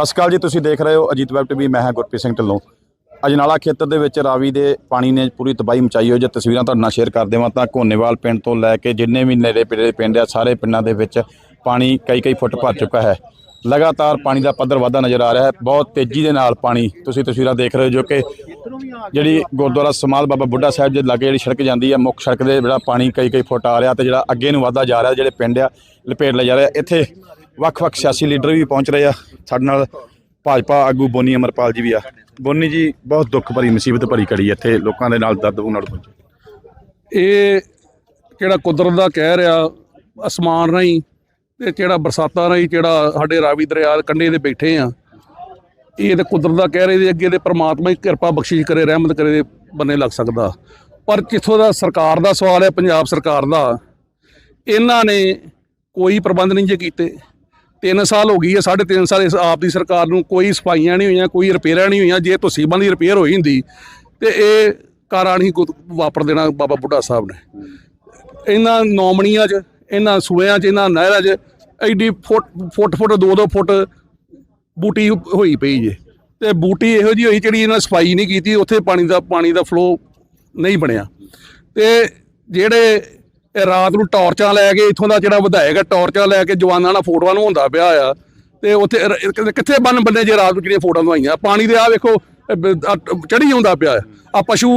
ਸਤਿ ਸ਼੍ਰੀ ਅਕਾਲ ਜੀ, ਤੁਸੀਂ ਦੇਖ ਰਹੇ ਹੋ ਅਜੀਤ ਵੈਬ ਟੀਵੀ, ਮੈਂ ਹਾਂ ਗੁਰਪ੍ਰੀਤ ਸਿੰਘ ਢਿੱਲੋਂ। ਅਜਨਾਲਾ ਖੇਤਰ ਦੇ ਵਿੱਚ ਰਾਵੀ ਦੇ ਪਾਣੀ ਨੇ ਪੂਰੀ ਤਬਾਹੀ ਮਚਾਈ ਹੋਈ ਜੇ ਤਸਵੀਰਾਂ ਤੁਹਾਡੇ ਨਾਲ ਸ਼ੇਅਰ ਕਰ ਦੇਵਾਂ ਤਾਂ ਘੋਨੇਵਾਲ ਪਿੰਡ ਤੋਂ ਲੈ ਕੇ ਜਿੰਨੇ ਵੀ ਨੇੜੇ ਪਿੰਡੇ ਪਿੰਡ ਆ, ਸਾਰੇ ਪਿੰਡਾਂ ਦੇ ਵਿੱਚ ਪਾਣੀ ਕਈ ਕਈ ਫੁੱਟ ਭਰ ਚੁੱਕਾ ਹੈ। ਲਗਾਤਾਰ ਪਾਣੀ ਦਾ ਪੱਧਰ ਵਧਦਾ ਨਜ਼ਰ ਆ ਰਿਹਾ ਹੈ। ਬਹੁਤ ਤੇਜ਼ੀ ਦੇ ਨਾਲ ਪਾਣੀ, ਤੁਸੀਂ ਤਸਵੀਰਾਂ ਦੇਖ ਰਹੇ ਹੋ ਜੋ ਕਿ ਜਿਹੜੀ ਗੁਰਦੁਆਰਾ ਸਮਾਲ ਬਾਬਾ ਬੁੱਢਾ ਸਾਹਿਬ ਦੇ ਲਾਗੇ ਜਿਹੜੀ ਸੜਕ ਜਾਂਦੀ ਹੈ, ਮੁੱਖ ਸੜਕ ਦੇ ਜਿਹੜਾ ਪਾਣੀ ਕਈ ਕਈ ਫੁੱਟ ਆ ਰਿਹਾ ਤੇ ਜਿਹੜਾ ਅੱਗੇ ਨੂੰ ਵਧਦਾ ਜਾ ਰਿਹਾ, ਜਿਹੜੇ ਪਿੰਡ ਆ, ਲਪੇਟ ਲਿਆ ਜਾ ਰਿਹਾ ਇੱਥੇ ਵੱਖ-ਵੱਖ ਸਿਆਸੀ ਲੀਡਰ ਵੀ ਪਹੁੰਚ ਰਹੇ ਆ। ਸਾਡੇ ਨਾਲ ਭਾਜਪਾ ਆਗੂ ਬੋਨੀ ਅਮਰਪਾਲ ਜੀ ਵੀ ਆ। ਬੋਨੀ ਜੀ, ਬਹੁਤ ਦੁੱਖ ਭਰੀ, ਮੁਸੀਬਤ ਭਰੀ ਘੜੀ ਇੱਥੇ ਲੋਕਾਂ ਦੇ ਨਾਲ, ਦਰਦ ਨਾਲ ਪਹੁੰਚੇ। ਇਹ ਜਿਹੜਾ ਕੁਦਰਤ ਦਾ ਕਹਿ ਰਿਹਾ ਅਸਮਾਨ ਰਾਹੀਂ ਤੇ ਜਿਹੜਾ ਬਰਸਾਤਾਂ ਰਾਹੀਂ ਜਿਹੜਾ ਸਾਡੇ ਰਾਵੀ ਦਰਿਆ ਕੰਢੇ ਤੇ ਬੈਠੇ ਆ, ਇਹ ਤੇ ਕੁਦਰਤ ਦਾ ਕਹਿ ਰਹੇ ਦੇ ਅੱਗੇ ਤੇ ਪ੍ਰਮਾਤਮਾ ਹੀ ਕਿਰਪਾ ਬਖਸ਼ਿਸ਼ ਕਰੇ, ਰਹਿਮਤ ਕਰੇ ਦੇ ਬੰਨੇ ਲੱਗ ਸਕਦਾ। ਪਰ ਜਿੱਥੋਂ ਦਾ ਸਰਕਾਰ ਦਾ ਸਵਾਲ ਹੈ ਪੰਜਾਬ ਸਰਕਾਰ ਦਾ, ਇਹਨਾਂ ਨੇ ਕੋਈ ਪ੍ਰਬੰਧ ਨਹੀਂ ਜੇ ਕੀਤੇ। 3 ਸਾਲ ਹੋ ਗਈ ਹੈ 3.5 ਸਾਲ ਇਸ ਆਪ ਦੀ ਸਰਕਾਰ ਨੂੰ ਕੋਈ ਸਫਾਈਆਂ ਨਹੀਂ ਹੋਈਆਂ, ਕੋਈ ਰਿਪੇਅਰਾਂ ਨਹੀਂ ਹੋਈਆਂ, ਜੇ ਤੁਸੀਂ ਦੀ ਰਿਪੇਅਰ ਹੋਈ ਹੁੰਦੀ, ਤੇ ਇਹ ਕਾਰਾਂ ਨਹੀਂ ਕੁ- ਵਾਪਰ ਦੇਣਾ ਬਾਬਾ ਬੁੱਢਾ ਸਾਹਿਬ ਨੇ। ਇਹਨਾਂ ਨੌਮਣੀਆਂ 'ਚ, ਇਹਨਾਂ ਸੂਇਆਂ 'ਚ, ਇਹਨਾਂ ਨਹਿਰਾਂ 'ਚ ਐਡੀ ਫੁੱਟ ਫੁੱਟ ਫੁੱਟ, ਦੋ ਦੋ ਫੁੱਟ ਬੂਟੀ ਹੋਈ ਪਈ ਜੇ। ਤੇ ਬੂਟੀ ਇਹੋ ਜਿਹੀ ਹੋਈ ਜਿਹੜੀ ਇਹਨਾਂ ਸਫ਼ਾਈ ਨਹੀਂ ਕੀਤੀ, ਉੱਥੇ ਪਾਣੀ ਦਾ ਪਾਣੀ ਦਾ ਫਲੋ ਨਹੀਂ ਬਣਿਆ। ਤੇ ਜਿਹੜੇ ਇਹ ਰਾਤ ਨੂੰ ਟਾਰਚਾਂ ਲੈ ਕੇ ਇੱਥੋਂ ਦਾ ਜਿਹੜਾ ਵਿਧਾਇਕ ਹੈ ਟਾਰਚਾਂ ਲੈ ਕੇ ਜਵਾਨਾਂ ਨਾਲ ਫੋਟੋਆਂ ਨੂੰ ਹੁੰਦਾ ਪਿਆ ਆ। ਤੇ ਉੱਥੇ ਕਿੱਥੇ ਬੰਨ ਬੰਨੇ ਜੇ ਰਾਤ ਨੂੰ ਜਿਹੜੀਆਂ ਫੋਟੋਆਂ ਦਵਾਈਆਂ ਪਾਣੀ ਦੇ ਆ ਵੇਖੋ ਚੜੀ ਹੁੰਦਾ ਪਿਆ ਆ। ਪਸ਼ੂ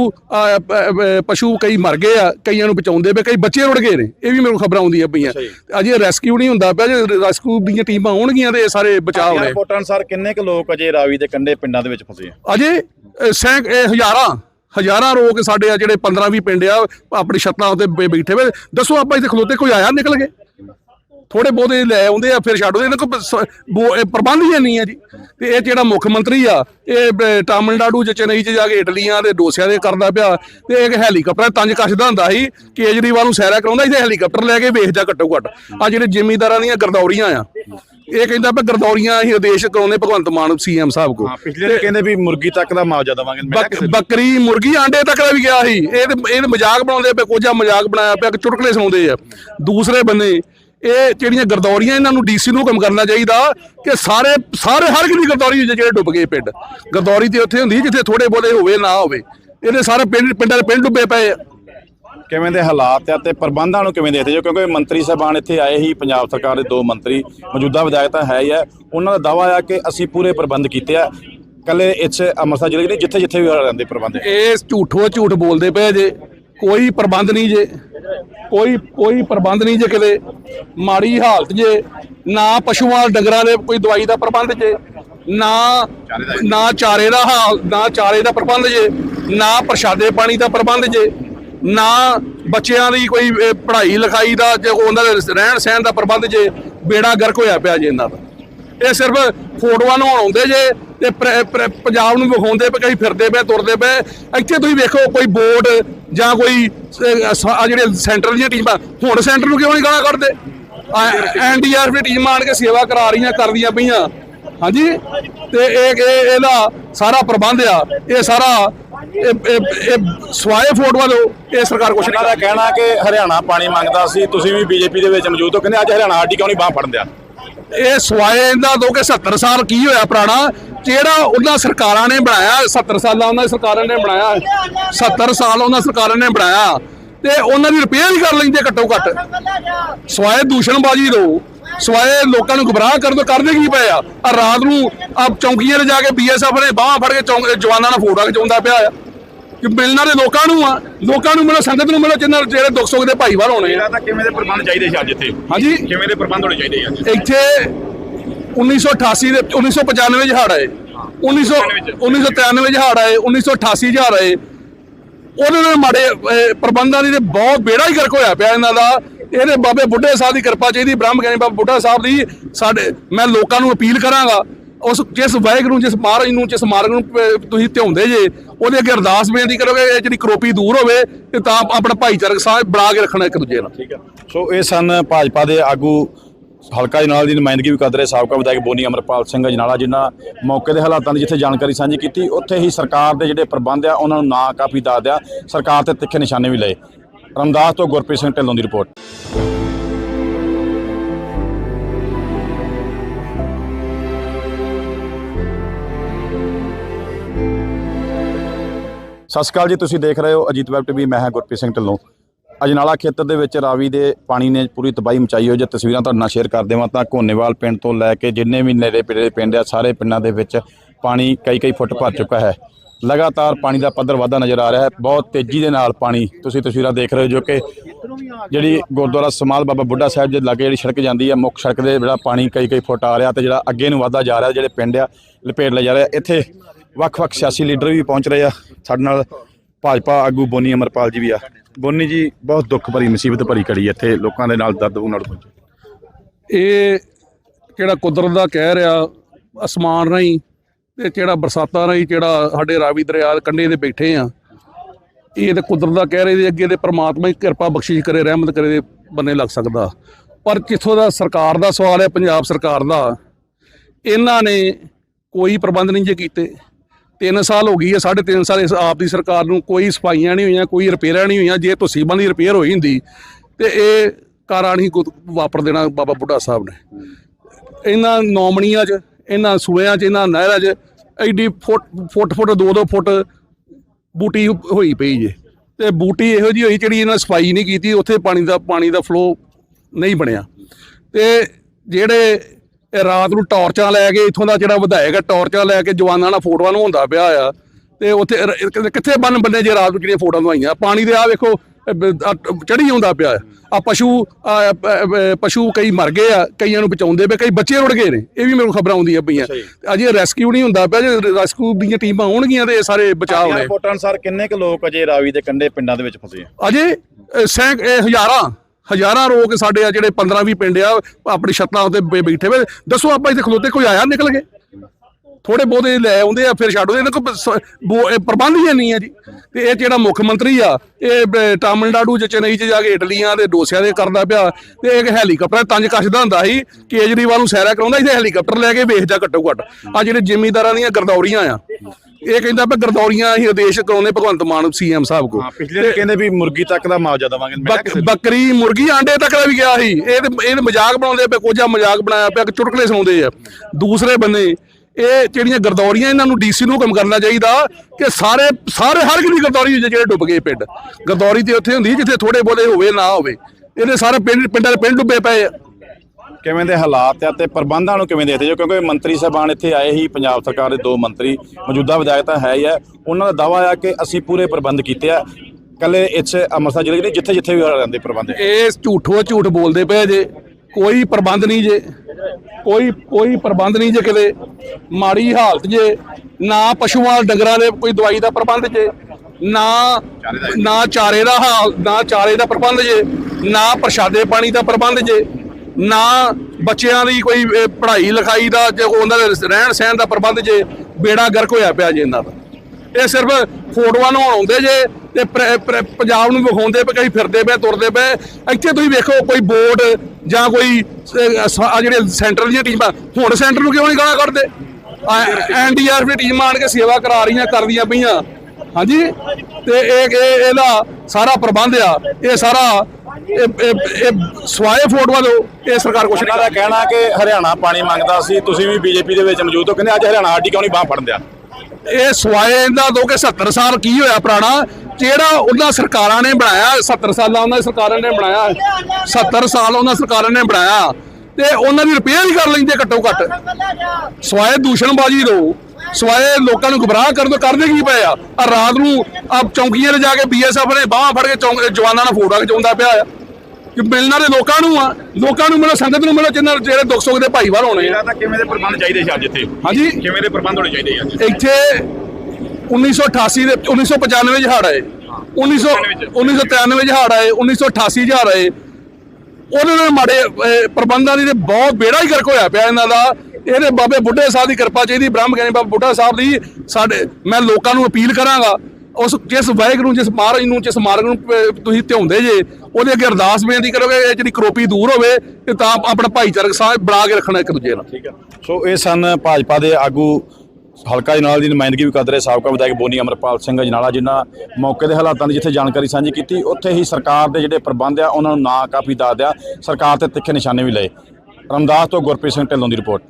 ਪਸ਼ੂ ਕਈ ਮਰ ਗਏ ਆ ਕਈਆਂ ਨੂੰ ਬਚਾਉਂਦੇ ਪਏ ਕਈ ਬੱਚੇ ਰੁੜ ਗਏ ਨੇ। ਇਹ ਵੀ ਮੈਨੂੰ ਖਬਰਾਂ ਆਉਂਦੀਆਂ ਪਈਆਂ। ਅਜੇ ਰੈਸਕਿਊ ਨਹੀਂ ਹੁੰਦਾ ਪਿਆ ਜੇ ਰੈਸਕਿਊ ਦੀਆਂ ਟੀਮਾਂ ਆਉਣਗੀਆਂ ਤੇ ਇਹ ਸਾਰੇ ਬਚਾਅ ਹੋਣੇ। ਰਿਪੋਰਟਾਂ ਅਨੁਸਾਰ ਕਿੰਨੇ ਕੁ ਲੋਕ ਅਜੇ ਰਾਵੀ ਦੇ ਕੰਢੇ ਪਿੰਡਾਂ ਦੇ ਵਿੱਚ ਫਸੇ ਆ? ਅਜੇ ਸੈਂਕ ਹਜ਼ਾਰਾਂ। ਹਜ਼ਾਰਾਂ ਲੋਕ ਸਾਡੇ ਆ ਜਿਹੜੇ 15 20 ਪਿੰਡ ਆ, ਆਪਣੀ ਛੱਤਾਂ ਉੱਤੇ ਬੈਠੇ ਵੇ। ਦੱਸੋ ਆਪਾਂ ਇੱਥੇ ਖਲੋਤੇ ਕੋਈ ਆਇਆ ਨਿਕਲ ਗਏ ਥੋੜੇ ਬਹੁਤੇ ਲੈ ਆਉਂਦੇ ਆ, ਫਿਰ ਛੱਡ ਇਹਨਾਂ ਕੋਲ ਪ੍ਰਬੰਧ ਹੀ ਨਹੀਂ ਆ ਜੀ। ਤੇ ਇਹ ਜਿਹੜਾ ਮੁੱਖ ਮੰਤਰੀ ਆ, ਇਹ ਤਾਮਿਲਨਾਡੂ ਚ ਚੇਨਈ ਚ ਜਾ ਕੇ ਇਟਲੀਆਂ ਦੇ ਡੋਸਿਆਂ ਦੇ ਕਰਦਾ ਪਿਆ। ਤੇ ਇੱਕ ਹੈਲੀਕਾਪਟਰ ਤੰਜ ਕੱਸਦਾ ਹੁੰਦਾ ਸੀ, ਕੇਜਰੀਵਾਲ ਨੂੰ ਸੈਰਾ ਕਰਾਉਂਦਾ ਸੀ ਹੈਲੀਕਾਪਟਰ ਲੈ ਕੇ ਵੇਖ ਘੱਟੋ ਘੱਟ। ਆ ਜਿਹੜੇ ਜ਼ਿਮੀਂਦਾਰਾਂ ਦੀਆਂ ਗਰਦੌਰੀਆਂ ਆ। ਇਹ ਕਹਿੰਦਾ ਵੀ ਗਰਦੌਰੀਆਂ ਅਸੀਂ ਆਦੇਸ਼ ਕਰਾਉਂਦੇ ਭਗਵੰਤ ਮਾਨ ਸੀਐਮ ਸਾਹਿਬ ਕੋ ਹਾਂ ਪਿਛਲੇ ਦਿਨ ਕਹਿੰਦੇ ਵੀ ਮੁਰਗੀ ਤੱਕ ਦਾ ਮੁਆਵਜ਼ਾ ਦੇਵਾਂਗੇ ਮੈਂ ਕਿਹਾ ਬੱਕ- ਬੱਕਰੀ ਮੁਰਗੀ ਆਂਡੇ ਤੱਕ ਦਾ ਵੀ ਗਿਆ ਸੀ। ਇਹ ਤੇ ਇਹ ਤੇ ਮਜ਼ਾਕ ਬਣਾਉਂਦੇ ਪਏ ਕੋਝਾ ਮਜ਼ਾਕ ਬਣਾਇਆ ਪਿਆ ਕਿ ਚੁਟਕਲੇ ਸੁਣਾਉਂਦੇ ਆ। ਦੂਸਰੇ ਬੰਦੇ ਇਹ ਜਿਹੜੀਆਂ ਗਰਦੌਰੀਆਂ ਇਹਨਾਂ ਨੂੰ ਡੀਸੀ ਨੂੰ ਹੁਕਮ ਕਰਨਾ ਚਾਹੀਦਾ ਕਿ ਸਾਰੇ ਸਾਰੇ ਹਰ ਕਿਸੇ ਦੀ ਗਰਦੌਰੀ ਹੁੰਦੀ ਜਿਹੜੇ ਡੁੱਬ ਗਏ ਪਿੰਡ। ਗਰਦੌਰੀ ਤੇ ਉੱਥੇ ਹੁੰਦੀ ਜਿੱਥੇ ਥੋੜੇ ਬੋਲੇ ਹੋਵੇ ਨਾ ਹੋਵੇ। ਇਹਦੇ ਸਾਰੇ ਪਿੰਡ ਪਿੰਡਾਂ ਦੇ ਪਿੰਡ ਡੁੱਬੇ ਪਏ ਆ। ਕਿਵੇਂ ਦੇ ਹਾਲਾਤ ਆ ਤੇ ਪ੍ਰਬੰਧਾਂ ਨੂੰ ਕਿਵੇਂ ਦੇਖਦੇ ਜੋ ਕਿਉਂਕਿ ਮੰਤਰੀ ਸਾਹਿਬਾਨ ਇੱਥੇ ਆਏ ਹੀ ਪੰਜਾਬ ਸਰਕਾਰ ਦੇ ਦੋ ਮੰਤਰੀ, ਮੌਜੂਦਾ ਵਿਧਾਇਕ ਤਾਂ ਹੈ ਹੀ ਹੈ ਉਹਨਾਂ ਦਾ ਦਾਵਾ ਆ ਕਿ ਅਸੀਂ ਪੂਰੇ ਪ੍ਰਬੰਧ ਕੀਤੇ ਆ। ਕੱਲੇ ਇੱਥੇ ਅੰਮ੍ਰਿਤਸਰ ਜ਼ਿਲ੍ਹੇ 'ਚ ਜਿੱਥੇ ਜਿੱਥੇ ਵੀ ਰਹਿੰਦੇ ਪ੍ਰਬੰਧ। ਇਹ ਝੂਠੋ ਝੂਠ ਬੋਲਦੇ ਪਏ ਜੇ। ਕੋਈ ਪ੍ਰਬੰਧ ਨਹੀਂ ਜੇ। ਕੋਈ ਕੋਈ ਪ੍ਰਬੰਧ ਨਹੀਂ ਜੇ ਕਿਤੇ। ਮਾੜੀ ਹਾਲਤ ਜੇ। ਨਾ ਪਸ਼ੂਆਂ ਡੰਗਰਾਂ ਦੇ ਕੋਈ ਦਵਾਈ ਦਾ ਪ੍ਰਬੰਧ ਜੇ। ਨਾ ਨਾ ਚਾਰੇ ਦਾ ਹਾਲ, ਨਾ ਚਾਰੇ ਦਾ ਪ੍ਰਬੰਧ ਜੇ। ਨਾ ਪ੍ਰਸ਼ਾਦੇ ਪਾਣੀ ਦਾ ਪ੍ਰਬੰਧ ਜੇ। ਨਾ ਬੱਚਿਆਂ ਦੀ ਕੋਈ ਪੜ੍ਹਾਈ ਲਿਖਾਈ ਦਾ ਜੇ ਉਹਨਾਂ ਦੇ ਰਹਿਣ ਸਹਿਣ ਦਾ ਪ੍ਰਬੰਧ ਜੇ ਬੇੜਾ ਗਰਕ ਹੋਇਆ ਪਿਆ ਜੇ ਇਹਨਾਂ ਦਾ। ਇਹ ਸਿਰਫ ਫੋਟੋਆਂ ਨੂੰ ਆਉਂਦੇ ਜੇ ਤੇ ਪ੍ਰ- ਪੰਜਾਬ ਨੂੰ ਵਿਖਾਉਂਦੇ ਪਏ, ਕਈ ਫਿਰਦੇ ਪਏ, ਤੁਰਦੇ ਪਏ। ਇੱਥੇ ਤੁਸੀਂ ਵੇਖੋ ਕੋਈ ਬੋਰਡ ਜਾਂ ਕੋਈ ਆ ਜਿਹੜੇ ਸੈਂਟਰ ਦੀਆਂ ਟੀਮਾਂ, ਹੁਣ ਸੈਂਟਰ ਨੂੰ ਕਿਉਂ ਨਹੀਂ ਗਾਲਾਂ ਕੱਢਦੇ? ਐਨਡੀਆਰਐਫ ਦੀ ਟੀਮਾਂ ਆਣ ਕੇ ਸੇਵਾ ਕਰਾ ਰਹੀਆਂ, ਕਰਦੀਆਂ ਪਈਆਂ। ਹਾਂਜੀ? ਤੇ ਇਹ, ਇਹਦਾ ਸਾਰਾ ਪ੍ਰਬੰਧ ਆ, ਇਹ ਸਾਰਾ ਇਹ- ਇਹ ਇਹ ਸਵਾਏ ਫੋਟੋਆਂ ਦੋ ਇਹ ਸਰਕਾਰ ਕੁਛ ਨਹੀਂ ਉਹਨਾਂ ਦਾ ਕਹਿਣਾ ਕਿ ਹਰਿਆਣਾ ਪਾਣੀ ਮੰਗਦਾ ਸੀ ਤੁਸੀਂ ਵੀ ਬੀਜੇਪੀ ਦੇ ਵਿੱਚ ਮੌਜੂਦ ਹੋ ਕਹਿੰਦੇ ਅੱਜ ਹਰਿਆਣਾ ਸਾਡੀ ਕਿਉਂ ਨਹੀਂ ਬਾਹ ਫੜਨ ਦਿਆ? ਇਹ ਸਵਾਏ ਦਾ ਦੋ ਕਿ 70 ਸਾਲ ਕੀ ਹੋਇਆ ਪੁਰਾਣਾ? ਜਿਹੜਾ ਉਹਨਾਂ ਸਰਕਾਰਾਂ ਨੇ ਬਣਾਇਆ 70 ਸਾਲਾਂ ਉਹਨਾਂ ਦੀ ਸਰਕਾਰਾਂ ਨੇ ਬਣਾਇਆ 70 ਸਾਲ ਉਹਨਾਂ ਸਰਕਾਰਾਂ ਨੇ ਬਣਾਇਆ ਤੇ ਉਹਨਾਂ ਦੀ ਰਿਪੇਅਰ ਹੀ ਕਰ ਲੈਂਦੇ ਘੱਟੋ ਘੱਟ। ਸਵਾਏ ਦੂਸ਼ਣਬਾਜ਼ੀ ਦੋ ਸਵਾਏ ਲੋਕਾਂ ਨੂੰ ਗੁੰਮਰਾਹ ਕਰਨ ਤੋਂ ਕਰਦੇ ਕੀ ਪਏ ਆ? ਆਹ ਰਾਤ ਨੂੰ ਆ ਚੌਂਕੀਆਂ 'ਤੇ ਜਾ ਕੇ ਬੀਐਸਐਫ ਨੇ ਬਾਹਾਂ ਫੜ ਕੇ ਜਵਾਨਾਂ ਨਾਲ ਫੋਟੋਆਂ ਖਿਚਾਉਂਦਾ ਪਿਆ ਆ। ਕਿ ਮਿਲਣਾ ਦੇ ਲੋਕਾਂ ਨੂੰ ਆ ਲੋਕਾਂ ਨੂੰ ਮਿਲੋ ਸੰਗਤ ਨੂੰ ਮਿਲੋ ਜਿਨ੍ਹਾਂ ਜਿਹੜੇ ਦੁੱਖ ਸੁੱਖ ਦੇ ਭਾਈਵਾਲ ਹੋਣੇ ਆ। ਇਹਦਾ ਤਾਂ ਕਿਵੇਂ ਦੇ ਪ੍ਰਬੰਧ ਚਾਹੀਦੇ ਸੀ ਅੱਜ ਇੱਥੇ? ਹਾਂਜੀ। ਕਿਵੇਂ ਦੇ ਪ੍ਰਬੰਧ ਹੋਣੇ ਚਾਹੀਦੇ ਅੱਜ ਇੱਥੇ? 1988 ਦੇ 1995 ਚ ਹੜ ਆਏ। 1900 1993 ਚ। ਹੜ ਆਏ 1988 ਚ ਹੜ ਆਏ। ਉਹਨਾਂ ਦੇ ਮਾੜੇ ਅਹ, ਪ੍ਰਬੰਧਾਂ ਦੀ ਤੇ ਬਹੁਤ ਬੇੜਾ ਹੀ ਗਰਕ ਹੋਇਆ ਪਿਆ ਇਹਨਾਂ ਦਾ। ਇਹਦੇ ਬਾਬੇ ਬੁੱਢੇ ਸਾਹਿਬ ਦੀ ਕਿਰਪਾ ਚਾਹੀਦੀ ਬ੍ਰਹਮ ਗਿਆਨੀ ਬਾਬਾ ਬੁੱਢਾ ਸਾਹਿਬ ਦੀ। ਸਾਡੇ ਮੈਂ ਲੋਕਾਂ ਨੂੰ ਅਪੀਲ ਕਰਾਂਗਾ ਉਸ ਜਿਸ ਵਾਹਿਗੁਰੂ ਨੂੰ ਜਿਸ ਮਹਾਰਾਜ ਨੂੰ ਜਿਸ ਮਾਰਗ ਨੂੰ ਤੁਸੀਂ ਧਿਆਉਂਦੇ ਜੇ ਉਹਦੇ ਅੱਗੇ ਅਰਦਾਸ ਬੇਨਤੀ ਕਰੋਗੇ ਇਹ ਜਿਹੜੀ ਕਰੋਪੀ ਦੂਰ ਹੋਵੇ ਤੇ ਤਾਂ ਆਪਣਾ ਭਾਈਚਾਰਕ ਸਾਹ ਬਣਾ ਕੇ ਰੱਖਣਾ ਇੱਕ ਦੂਜੇ ਨਾਲ। ਠੀਕ ਹੈ। ਸੋ ਇਹ ਸਨ ਭਾਜਪਾ ਦੇ ਆਗੂ ਹਲਕਾ ਜਨਾਲ ਦੀ ਨੁਮਾਇੰਦਗੀ ਵੀ ਕਰ ਰਹੇ ਸਾਬਕਾ ਵਿਧਾਇਕ ਬੋਨੀ ਅਮਰਪਾਲ ਸਿੰਘ ਜਨਾਲਾ, ਜਿਨ੍ਹਾਂ ਮੌਕੇ ਦੇ ਹਾਲਾਤਾਂ ਦੀ ਜਿੱਥੇ ਜਾਣਕਾਰੀ ਸਾਂਝੀ ਕੀਤੀ, ਉੱਥੇ ਹੀ ਸਰਕਾਰ ਦੇ ਜਿਹੜੇ ਪ੍ਰਬੰਧ ਆ, ਉਹਨਾਂ ਨੂੰ ਨਾ ਕਾਫੀ ਦੱਸਦਿਆ ਸਰਕਾਰ ਤੇ ਤਿੱਖੇ ਨਿਸ਼ਾਨੇ ਵੀ ਲਏ। ਰਮਦਾਸ ਤੋਂ ਗੁਰਪ੍ਰੀਤ ਸਿੰਘ ਢਿੱਲੋਂ ਦੀ ਰਿਪੋਰਟ। ਸਤਿ ਸ਼੍ਰੀ ਅਕਾਲ ਜੀ, ਤੁਸੀਂ ਦੇਖ ਰਹੇ ਹੋ ਅਜੀਤ ਵੈਬ ਟੀਵੀ, ਮੈਂ ਹਾਂ ਗੁਰਪ੍ਰੀਤ ਸਿੰਘ ਢਿੱਲੋਂ। ਅਜਨਾਲਾ ਖੇਤਰ ਦੇ ਵਿੱਚ ਰਾਵੀ ਦੇ ਪਾਣੀ ਨੇ ਪੂਰੀ ਤਬਾਹੀ ਮਚਾਈ ਹੋਈ ਜੇ ਤਸਵੀਰਾਂ ਤੁਹਾਡੇ ਨਾਲ ਸ਼ੇਅਰ ਕਰ ਦੇਵਾਂ ਤਾਂ ਘੋਨੇਵਾਲ ਪਿੰਡ ਤੋਂ ਲੈ ਕੇ ਜਿੰਨੇ ਵੀ ਨੇੜੇ ਪਿੰਡੇ ਪਿੰਡ ਆ, ਸਾਰੇ ਪਿੰਡਾਂ ਦੇ ਵਿੱਚ ਪਾਣੀ ਕਈ ਕਈ ਫੁੱਟ ਭਰ ਚੁੱਕਾ ਹੈ। ਲਗਾਤਾਰ ਪਾਣੀ ਦਾ ਪੱਧਰ ਵਧਦਾ ਨਜ਼ਰ ਆ ਰਿਹਾ ਹੈ। ਬਹੁਤ ਤੇਜ਼ੀ ਦੇ ਨਾਲ ਪਾਣੀ, ਤੁਸੀਂ ਤਸਵੀਰਾਂ ਦੇਖ ਰਹੇ ਹੋ ਜੋ ਕਿ ਜਿਹੜੀ ਗੁਰਦੁਆਰਾ ਸਮਾਲ ਬਾਬਾ ਬੁੱਢਾ ਸਾਹਿਬ ਦੇ ਲਾਗੇ ਜਿਹੜੀ ਸੜਕ ਜਾਂਦੀ ਹੈ, ਮੁੱਖ ਸੜਕ ਦੇ ਜਿਹੜਾ ਪਾਣੀ ਕਈ ਕਈ ਫੁੱਟ ਆ ਰਿਹਾ ਤੇ ਜਿਹੜਾ ਅੱਗੇ ਨੂੰ ਵਧਦਾ ਜਾ ਰਿਹਾ, ਜਿਹੜੇ ਪਿੰਡ ਆ, ਲਪੇਟ ਲਿਆ ਜਾ ਰਿਹਾ ਇੱਥੇ ਵੱਖ-ਵੱਖ ਸਿਆਸੀ ਲੀਡਰ ਵੀ ਪਹੁੰਚ ਰਹੇ ਆ। ਸਾਡੇ ਨਾਲ ਭਾਜਪਾ ਆਗੂ ਬੋਨੀ ਅਮਰਪਾਲ ਜੀ ਵੀ ਆ। ਬੋਨੀ ਜੀ, ਬਹੁਤ ਦੁੱਖ ਭਰੀ, ਮੁਸੀਬਤ ਭਰੀ ਘੜੀ ਇੱਥੇ। ਲੋਕਾਂ ਦੇ ਨਾਲ ਦਰਦ ਨਾਲ ਪਹੁੰਚੇ। ਇਹ ਜਿਹੜਾ ਕੁਦਰਤ ਦਾ ਕਹਿ ਰਿਹਾ ਅਸਮਾਨ ਰਾਹੀਂ ਤੇ ਜਿਹੜਾ ਬਰਸਾਤਾਂ ਰਾਹੀਂ ਜਿਹੜਾ ਸਾਡੇ ਰਾਵੀ ਦਰਿਆ ਕੰਢੇ ਤੇ ਬੈਠੇ ਆ। ਇਹ ਤੇ ਕੁਦਰਤ ਦਾ ਕਹਿ ਰਹੇ ਇਹਦੇ ਅੱਗੇ ਤੇ ਪ੍ਰਮਾਤਮਾ ਹੀ ਕਿਰਪਾ ਬਖਸ਼ਿਸ਼ ਕਰੇ, ਰਹਿਮਤ ਕਰੇ ਦੇ ਬੰਨੇ ਲੱਗ ਸਕਦਾ। ਪਰ ਜਿੱਥੋਂ ਦਾ ਸਰਕਾਰ ਦਾ ਸਵਾਲ ਹੈ ਪੰਜਾਬ ਸਰਕਾਰ ਦਾ, ਇਹਨਾਂ ਨੇ ਕੋਈ ਪ੍ਰਬੰਧ ਨਹੀਂ ਜੇ ਕੀਤੇ। 3 ਸਾਲ ਹੋ ਗਈ ਹੈ, ਸਾਢੇ ਤਿੰਨ ਸਾਲ ਇਸ ਆਪ ਦੀ ਸਰਕਾਰ ਨੂੰ ਕੋਈ ਸਫਾਈਆਂ ਨਹੀਂ ਹੋਈਆਂ, ਕੋਈ ਰਿਪੇਅਰਾਂ ਨਹੀਂ ਹੋਈਆਂ, ਜੇ ਤੁਸੀਂ ਦੀ ਰਿਪੇਅਰ ਹੋਈ ਹੁੰਦੀ, ਤੇ ਇਹ ਕਾਰਾਂ ਨਹੀਂ ਗੁ- ਵਾਪਰ ਦੇਣਾ ਬਾਬਾ ਬੁੱਢਾ ਸਾਹਿਬ ਨੇ। ਇਹਨਾਂ ਨੌਮਣੀਆਂ 'ਚ, ਇਹਨਾਂ ਸੂਇਆਂ 'ਚ, ਇਹਨਾਂ ਨਹਿਰਾਂ 'ਚ ਐਡੀ ਫੁੱਟ ਫੁੱਟ ਫੁੱਟ, ਦੋ ਦੋ ਫੁੱਟ ਬੂਟੀ ਹੋਈ ਪਈ ਜੇ। ਤੇ ਬੂਟੀ ਇਹੋ ਜਿਹੀ ਹੋਈ ਜਿਹੜੀ ਇਹਨਾਂ ਸਫ਼ਾਈ ਨਹੀਂ ਕੀਤੀ, ਉੱਥੇ ਪਾਣੀ ਦਾ ਪਾਣੀ ਦਾ ਫਲੋ ਨਹੀਂ ਬਣਿਆ। ਤੇ ਜਿਹੜੇ ਇਹ ਰਾਤ ਨੂੰ ਟਾਰਚਾਂ ਲੈ ਕੇ ਇੱਥੋਂ ਦਾ ਜਿਹੜਾ ਵਿਧਾਇਕ ਹੈ ਟਾਰਚਾਂ ਲੈ ਕੇ ਜਵਾਨਾਂ ਨਾਲ ਫੋਟੋਆਂ ਨੂੰ ਹੁੰਦਾ ਪਿਆ ਆ। ਤੇ ਉੱਥੇ ਕਿੱਥੇ ਬੰਨ ਬੰਨੇ ਜੇ ਰਾਤ ਨੂੰ ਜਿਹੜੀਆਂ ਫੋਟੋਆਂ ਦਵਾਈਆਂ ਪਾਣੀ ਦੇ ਆ ਵੇਖੋ ਚੜੀ ਹੁੰਦਾ ਪਿਆ ਆ। ਪਸ਼ੂ ਪਸ਼ੂ ਕਈ ਮਰ ਗਏ ਆ ਕਈਆਂ ਨੂੰ ਬਚਾਉਂਦੇ ਪਏ ਕਈ ਬੱਚੇ ਰੁੜ ਗਏ ਨੇ। ਇਹ ਵੀ ਮੈਨੂੰ ਖਬਰਾਂ ਆਉਂਦੀਆਂ ਪਈਆਂ। ਅਜੇ ਰੈਸਕਿਊ ਨਹੀਂ ਹੁੰਦਾ ਪਿਆ ਜੇ ਰੈਸਕਿਊ ਦੀਆਂ ਟੀਮਾਂ ਆਉਣਗੀਆਂ ਤੇ ਇਹ ਸਾਰੇ ਬਚਾਅ ਹੋਣੇ। ਰਿਪੋਰਟਾਂ ਅਨੁਸਾਰ ਕਿੰਨੇ ਕੁ ਲੋਕ ਅਜੇ ਰਾਵੀ ਦੇ ਕੰਢੇ ਪਿੰਡਾਂ ਦੇ ਵਿੱਚ ਫਸੇ ਆ? ਅਜੇ ਸੈਂਕ ਹਜ਼ਾਰਾਂ। ਹਜ਼ਾਰਾਂ ਲੋਕ ਸਾਡੇ ਆ ਜਿਹੜੇ 15 20 ਪਿੰਡ ਆ, ਆਪਣੀ ਛੱਤਾਂ ਉੱਤੇ ਬੈਠੇ ਵੇ ਦੱਸੋ ਆਪਾਂ ਇੱਥੇ ਖਲੋਤੇ ਕੋਈ ਆਇਆ ਨਿਕਲ ਕੇ ਥੋੜੇ ਬਹੁਤੇ ਲੈ ਆਉਂਦੇ ਆ, ਫਿਰ ਛੱਡ ਦਿੰਦੇ ਇਹਨਾਂ ਕੋਲ ਪ੍ਰਬੰਧ ਹੀ ਨਹੀਂ ਆ ਜੀ। ਤੇ ਇਹ ਜਿਹੜਾ ਮੁੱਖ ਮੰਤਰੀ ਆ, ਇਹ ਤਾਮਿਲਨਾਡੂ ਚ, ਚੇਨਈ ਚ ਜਾ ਕੇ ਇਟਲੀਆਂ ਦੇ ਡੋਸਿਆਂ ਦੇ ਕਰਦਾ ਪਿਆ। ਤੇ ਇੱਕ ਹੈਲੀਕਾਪਟਰ ਤੰਜ ਕੱਛਦਾ ਹੁੰਦਾ ਸੀ, ਕੇਜਰੀਵਾਲ ਨੂੰ ਸੈਰਾ ਕਰਾਉਂਦਾ ਸੀ ਹੈਲੀਕਾਪਟਰ ਲੈ ਕੇ ਵੇਖਦਾ ਘੱਟੋ ਘੱਟ। ਆ ਜਿਹੜੇ ਜ਼ਿਮੀਂਦਾਰਾਂ ਦੀਆਂ ਗਰਦੌਰੀਆਂ ਆ। ਇਹ ਕਹਿੰਦਾ ਵੀ ਗਰਦੌਰੀਆਂ ਹੀ ਆਦੇਸ਼ ਕਰਾਉਂਦੇ ਭਗਵੰਤ ਮਾਨ ਸੀਐਮ ਸਾਹਿਬ ਕੋ ਹਾਂ ਪਿਛਲੇ ਤੇ ਕਹਿੰਦੇ ਵੀ ਮੁਰਗੀ ਤੱਕ ਦਾ ਮੁਆਵਜ਼ਾ ਦੇਵਾਂਗੇ ਕਿਸੇ? ਬੱਕਰੀ ਮੁਰਗੀ ਆਂਡੇ ਤੱਕ ਦਾ ਵੀ ਗਿਆ ਸੀ। ਇਹ ਤੇ ਇਹ ਤੇ ਮਜ਼ਾਕ ਬਣਾਉਂਦੇ ਪਏ ਕੋਝਾ ਮਜ਼ਾਕ ਬਣਾਇਆ ਪਿਆ ਕਿ ਚੁਟਕਲੇ ਸੁਣਾਉਂਦੇ ਆ। ਦੂਸਰੇ ਬੰਨੇ ਇਹ ਜਿਹੜੀਆਂ ਗਰਦੌਰੀਆਂ ਇਹਨਾਂ ਨੂੰ ਡੀਸੀ ਨੂੰ ਹੁਕਮ ਕਰਨਾ ਚਾਹੀਦਾ ਕਿ ਸਾਰੇ ਸਾਰੇ ਹਰ ਇੱਕ ਦੀ ਗਰਦੌਰੀ ਹੋਈ ਜਿਹੜੇ ਡੁੱਬ ਗਏ ਪਿੰਡ। ਗਰਦੌਰੀ ਤੇ ਉੱਥੇ ਹੁੰਦੀ ਜਿੱਥੇ ਥੋੜੇ ਬੋਲੇ ਹੋਵੇ ਨਾ ਹੋਵੇ। ਇਹਦੇ ਸਾਰੇ ਪਿੰਡ ਪਿੰਡਾਂ ਦੇ ਪਿੰਡ ਡੁੱਬੇ ਪਏ ਆ। ਕਿਵੇਂ ਦੇ ਹਾਲਾਤ ਆ ਤੇ ਪ੍ਰਬੰਧਾਂ ਨੂੰ ਕਿਵੇਂ ਦੇਖਦੇ ਜੋ ਕਿਉਂਕਿ ਮੰਤਰੀ ਸਾਹਿਬਾਨ ਇੱਥੇ ਆਏ ਹੀ, ਪੰਜਾਬ ਸਰਕਾਰ ਦੇ ਦੋ ਮੰਤਰੀ, ਮੌਜੂਦਾ ਵਿਧਾਇਕ ਤਾਂ ਹੈ ਹੀ ਹੈ ਉਹਨਾਂ ਦਾ ਦਾਵਾ ਆ ਕਿ ਅਸੀਂ ਪੂਰੇ ਪ੍ਰਬੰਧ ਕੀਤੇ ਆ। ਕੱਲੇ ਇੱਥੇ ਅੰਮ੍ਰਿਤਸਰ ਜ਼ਿਲ੍ਹੇ 'ਚ ਜਿੱਥੇ ਜਿੱਥੇ ਵੀ ਰਹਿੰਦੇ ਪ੍ਰਬੰਧ। ਇਹ ਝੂਠੋ ਝੂਠ ਬੋਲਦੇ ਪਏ ਜੇ। ਕੋਈ ਪ੍ਰਬੰਧ ਨਹੀਂ ਜੇ। ਕੋਈ ਕੋਈ ਪ੍ਰਬੰਧ ਨਹੀਂ ਜੇ ਕਿਤੇ। ਮਾੜੀ ਹਾਲਤ ਜੇ। ਨਾ ਪਸ਼ੂਆਂ ਡੰਗਰਾਂ ਦੇ ਕੋਈ ਦਵਾਈ ਦਾ ਪ੍ਰਬੰਧ ਜੇ। ਨਾ ਨਾ ਚਾਰੇ ਦਾ ਹਾਲ, ਨਾ ਚਾਰੇ ਦਾ ਪ੍ਰਬੰਧ ਜੇ। ਨਾ ਪ੍ਰਸ਼ਾਦੇ ਪਾਣੀ ਦਾ ਪ੍ਰਬੰਧ ਜੇ। ਨਾ ਬੱਚਿਆਂ ਦੀ ਕੋਈ ਪੜ੍ਹਾਈ ਲਿਖਾਈ ਦਾ ਜੇ ਉਹਨਾਂ ਦੇ ਰਹਿਣ ਸਹਿਣ ਦਾ ਪ੍ਰਬੰਧ ਜੇ ਬੇੜਾ ਗਰਕ ਹੋਇਆ ਪਿਆ ਜੇ ਇਹਨਾਂ ਦਾ। ਇਹ ਸਿਰਫ ਫੋਟੋਆਂ ਨੂੰ ਆਉਂਦੇ ਜੇ ਤੇ ਪ੍ਰ- ਪੰਜਾਬ ਨੂੰ ਵਿਖਾਉਂਦੇ ਪਏ, ਕਈ ਫਿਰਦੇ ਪਏ, ਤੁਰਦੇ ਪਏ। ਇੱਥੇ ਤੁਸੀਂ ਵੇਖੋ ਕੋਈ ਬੋਰਡ ਜਾਂ ਕੋਈ ਆ ਜਿਹੜੇ ਸੈਂਟਰ ਦੀਆਂ ਟੀਮਾਂ, ਹੁਣ ਸੈਂਟਰ ਨੂੰ ਕਿਉਂ ਨਹੀਂ ਗਾਲਾਂ ਕੱਢਦੇ? ਐਨਡੀਆਰਐਫ ਦੀ ਟੀਮਾਂ ਆਣ ਕੇ ਸੇਵਾ ਕਰਾ ਰਹੀਆਂ, ਕਰਦੀਆਂ ਪਈਆਂ। ਹਾਂਜੀ? ਤੇ ਇਹ ਇਹ ਇਹਦਾ ਸਾਰਾ ਪ੍ਰਬੰਧ ਆ। ਇਹ ਸਾਰਾ ਇਹ ਸਵਾਏ ਫੋਟੋਆਂ ਦੋ ਇਹ ਸਰਕਾਰ ਕੁਛ ਨਹੀਂ ਦਾ ਕਹਿਣਾ ਕਿ ਹਰਿਆਣਾ ਪਾਣੀ ਮੰਗਦਾ ਸੀ ਤੁਸੀਂ ਵੀ ਬੀਜੇਪੀ ਦੇ ਵਿੱਚ ਮੌਜੂਦ ਹੋ ਕਹਿੰਦੇ ਅੱਜ ਹਰਿਆਣਾ ਸਾਡੀ ਕਿਉਂ ਨਹੀਂ ਬਾਹ ਫੜਨ ਦਿਆ? ਇਹ ਸਵਾਏ ਦਾ ਦੋ ਕਿ 70 ਸਾਲ ਕੀ ਹੋਇਆ ਪੁਰਾਣਾ? ਜਿਹੜਾ ਉਹਨਾਂ ਸਰਕਾਰਾਂ ਨੇ ਬਣਾਇਆ 70 ਸਾਲਾਂ ਉਹਨਾਂ ਸਰਕਾਰਾਂ ਨੇ ਬਣਾਇਆ 70 ਸਾਲ ਉਹਨਾਂ ਸਰਕਾਰਾਂ ਨੇ ਬਣਾਇਆ ਤੇ ਉਹਨਾਂ ਦੀ ਰਿਪੇਅਰ ਹੀ ਕਰ ਲੈਂਦੇ ਘੱਟੋ ਘੱਟ। ਸਵਾਏ ਦੂਸ਼ਣਬਾਜ਼ੀ ਦੋ। ਸਵਾਏ ਲੋਕਾਂ ਨੂੰ ਗੁੰਮਰਾਹ ਕਰਨ ਤੋਂ ਕਰਦੇ ਕੀ ਪਏ ਆ? ਆ ਰਾਤ ਨੂੰ ਆ ਚੌਂਕੀਆਂ 'ਤੇ ਜਾ ਕੇ ਬੀਐਸਐਫ ਨੇ ਬਾਹਾਂ ਫੜ ਕੇ ਚੌਂਕ ਜਵਾਨਾਂ ਨਾਲ ਫੋਟੋਆਂ ਖਿਚਾਉਂਦਾ ਪਿਆ ਆ। ਕਿ ਮਿਲਣਾ ਦੇ ਲੋਕਾਂ ਨੂੰ ਆ ਲੋਕਾਂ ਨੂੰ ਮਿਲੋ ਸੰਗਤ ਨੂੰ ਮਿਲੋ ਜਿਨ੍ਹਾਂ ਜਿਹੜੇ ਦੁੱਖ ਸੁੱਖ ਦੇ ਭਾਈਵਾਲ ਹੋਣੇ ਆ। ਤਾਂ ਕਿਵੇਂ ਦੇ ਪ੍ਰਬੰਧ ਚਾਹੀਦੇ ਸੀ ਅੱਜ ਇੱਥੇ? ਹਾਂਜੀ? ਕਿਵੇਂ ਦੇ ਪ੍ਰਬੰਧ ਹੋਣੇ ਚਾਹੀਦੇ ਅੱਜ? ਇੱਥੇ 1988 ਦੇ 1995 ਚ ਹੜ ਆਏ। 1900 1993 ਚ ਹੜ ਆਏ 1988 ਚ ਹੜ ਆਏ। ਉਹਦੇ ਨਾਲ ਮਾੜੇ ਪ੍ਰਬੰਧਾਂ ਦੀ ਤੇ ਬਹੁਤ ਬੇੜਾ ਹੀ ਗਰਕ ਹੋਇਆ ਪਿਆ ਇਹਨਾਂ ਦਾ। ਇਹਦੇ ਬਾਬੇ ਬੁੱਢੇ ਸਾਹਿਬ ਦੀ ਕਿਰਪਾ ਚਾਹੀਦੀ, ਬ੍ਰਹਮ ਗਿਆਨੀ ਬਾਬਾ ਬੁੱਢਾ ਸਾਹਿਬ ਦੀ ਸਾਡੇ, ਮੈਂ ਲੋਕਾਂ ਨੂੰ ਅਪੀਲ ਕਰਾਂਗਾ, ਉਸ ਜਿਸ ਵਾਹਿਗੁਰੂ ਜਿਸ ਮਹਾਰਾਜ ਨੂੰ, ਜਿਸ ਮਾਰਗ ਨੂੰ ਤੁਸੀਂ ਧਿਆਉਂਦੇ ਜੇ, ਉਹਦੇ ਅੱਗੇ ਅਰਦਾਸ ਬੇਨਤੀ ਕਰੋਗੇ, ਇਹ ਜਿਹੜੀ ਕਰੋਪੀ ਦੂਰ ਹੋਵੇ, ਤੇ ਤਾਂ ਆਪਣਾ ਭਾਈਚਾਰਕ ਸਾਂਝ ਬਣਾ ਕੇ ਰੱਖਣਾ ਇੱਕ ਦੂਜੇ ਨਾਲ। ਠੀਕ ਹੈ। ਸੋ ਇਹ ਸਨ ਭਾਜਪਾ ਦੇ ਆਗੂ ਹਲਕਾ ਜਨਾਲਾ ਦੀ ਨੁਮਾਇੰਦਗੀ ਵੀ ਕਰ ਰਹੇ ਸਾਬਕਾ ਵਿਧਾਇਕ ਬੋਨੀ ਅਮਰਪਾਲ ਸਿੰਘ ਜਨਾਲਾ, ਜਿਨ੍ਹਾਂ ਮੌਕੇ ਦੇ ਹਾਲਾਤਾਂ ਦੀ ਜਿੱਥੇ ਜਾਣਕਾਰੀ ਸਾਂਝੀ ਕੀਤੀ, ਉੱਥੇ ਹੀ ਸਰਕਾਰ ਦੇ ਜਿਹੜੇ ਪ੍ਰਬੰਧ ਆ, ਉਹਨਾਂ ਨੂੰ ਨਾ ਕਾਫੀ ਦੱਸ ਦਿਆ, ਸਰਕਾਰ ਤੇ ਤਿੱਖੇ ਨਿਸ਼ਾਨੇ ਵੀ ਲਏ। ਰਮਦਾਸ ਤੋਂ ਗੁਰਪ੍ਰੀਤ ਸਿੰਘ ਢਿੱਲੋਂ ਦੀ ਰਿਪੋਰਟ।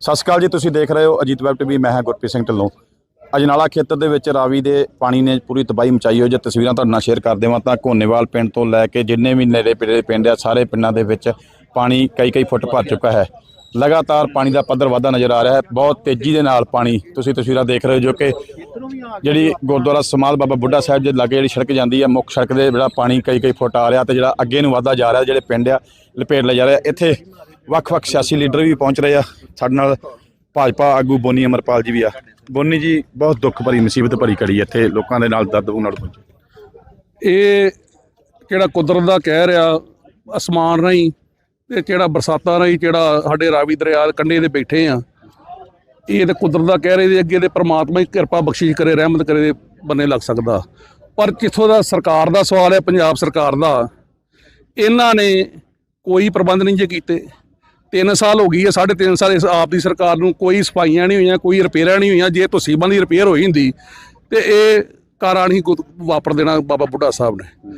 ਸਤਿ ਸ਼੍ਰੀ ਅਕਾਲ ਜੀ, ਤੁਸੀਂ ਦੇਖ ਰਹੇ ਹੋ ਅਜੀਤ ਵੈਬ ਟੀਵੀ, ਮੈਂ ਹਾਂ ਗੁਰਪ੍ਰੀਤ ਸਿੰਘ ਢਿੱਲੋਂ। ਅਜਨਾਲਾ ਖੇਤਰ ਦੇ ਵਿੱਚ ਰਾਵੀ ਦੇ ਪਾਣੀ ਨੇ ਪੂਰੀ ਤਬਾਹੀ ਮਚਾਈ ਹੋਈ, ਜੇ ਤਸਵੀਰਾਂ ਤੁਹਾਡੇ ਨਾਲ ਸ਼ੇਅਰ ਕਰ ਦੇਵਾਂ ਤਾਂ ਘੋਨੇਵਾਲ ਪਿੰਡ ਤੋਂ ਲੈ ਕੇ ਜਿੰਨੇ ਵੀ ਨੇੜੇ ਪਿੰਡੇ ਪਿੰਡ ਆ, ਸਾਰੇ ਪਿੰਡਾਂ ਦੇ ਵਿੱਚ ਪਾਣੀ ਕਈ ਕਈ ਫੁੱਟ ਭਰ ਚੁੱਕਾ ਹੈ। ਲਗਾਤਾਰ ਪਾਣੀ ਦਾ ਪੱਧਰ ਵਧਦਾ ਨਜ਼ਰ ਆ ਰਿਹਾ ਹੈ। ਬਹੁਤ ਤੇਜ਼ੀ ਦੇ ਨਾਲ ਪਾਣੀ ਤੁਸੀਂ ਤਸਵੀਰਾਂ ਦੇਖ ਰਹੇ ਹੋ ਜੋ ਕਿ ਜਿਹੜੀ ਗੁਰਦੁਆਰਾ ਸਮਾਲ ਬਾਬਾ ਬੁੱਢਾ ਸਾਹਿਬ ਦੇ ਲਾਗੇ ਜਿਹੜੀ ਸੜਕ ਜਾਂਦੀ ਹੈ, ਮੁੱਖ ਸੜਕ ਦੇ ਜਿਹੜਾ ਪਾਣੀ ਕਈ ਕਈ ਫੁੱਟ ਆ ਰਿਹਾ ਤੇ ਜਿਹੜਾ ਅੱਗੇ ਨੂੰ ਵਧਦਾ ਜਾ ਰਿਹਾ, ਜਿਹੜੇ ਪਿੰਡ ਆ, ਲਪੇਟ ਲਿਆ ਜਾ ਰਿਹਾ। ਇੱਥੇ ਵੱਖ-ਵੱਖ ਸਿਆਸੀ ਲੀਡਰ ਵੀ ਪਹੁੰਚ ਰਹੇ ਆ। ਸਾਡੇ ਨਾਲ ਭਾਜਪਾ ਆਗੂ ਬੋਨੀ ਅਮਰਪਾਲ ਜੀ ਵੀ ਆ। ਬੋਨੀ ਜੀ, ਬਹੁਤ ਦੁੱਖ ਭਰੀ, ਮੁਸੀਬਤ ਭਰੀ ਘੜੀ ਇੱਥੇ ਲੋਕਾਂ ਦੇ ਨਾਲ ਦਰਦ ਨਾਲ ਪਹੁੰਚੇ। ਇਹ ਜਿਹੜਾ ਕੁਦਰਤ ਦਾ ਕਹਿ ਰਿਹਾ ਅਸਮਾਨ ਰਾਹੀਂ ਤੇ ਜਿਹੜਾ ਬਰਸਾਤਾਂ ਰਾਹੀਂ ਜਿਹੜਾ ਸਾਡੇ ਰਾਵੀ ਦਰਿਆ ਕੰਢੇ ਦੇ ਬੈਠੇ ਆ, ਇਹ ਤੇ ਕੁਦਰਤ ਦਾ ਕਹਿ ਰਹੇ ਦੇ ਅੱਗੇ ਦੇ ਪ੍ਰਮਾਤਮਾ ਹੀ ਕਿਰਪਾ ਬਖਸ਼ਿਸ਼ ਕਰੇ, ਰਹਿਮਤ ਕਰੇ ਦੇ ਬੰਨੇ ਲੱਗ ਸਕਦਾ। ਪਰ ਜਿੱਥੋਂ ਦਾ ਸਰਕਾਰ ਦਾ ਸਵਾਲ ਹੈ, ਪੰਜਾਬ ਸਰਕਾਰ ਦਾ, ਇਹਨਾਂ ਨੇ ਕੋਈ ਪ੍ਰਬੰਧ ਨਹੀਂ ਜੇ ਕੀਤੇ। 3 ਸਾਲ ਹੋ ਗਈ ਹੈ, ਸਾਢੇ ਤਿੰਨ ਸਾਲ ਇਸ ਆਪ ਦੀ ਸਰਕਾਰ ਨੂੰ ਕੋਈ ਸਫਾਈਆਂ ਨਹੀਂ ਹੋਈਆਂ, ਕੋਈ ਰਿਪੇਅਰਾਂ ਨਹੀਂ ਹੋਈਆਂ, ਜੇ ਤੁਸੀਬਾਂ ਦੀ ਰਿਪੇਅਰ ਹੋਈ ਹੁੰਦੀ, ਤੇ ਇਹ ਕਾਰਾਂ ਨਹੀਂ ਕੁ- ਵਾਪਰ ਦੇਣਾ ਬਾਬਾ ਬੁੱਢਾ ਸਾਹਿਬ ਨੇ।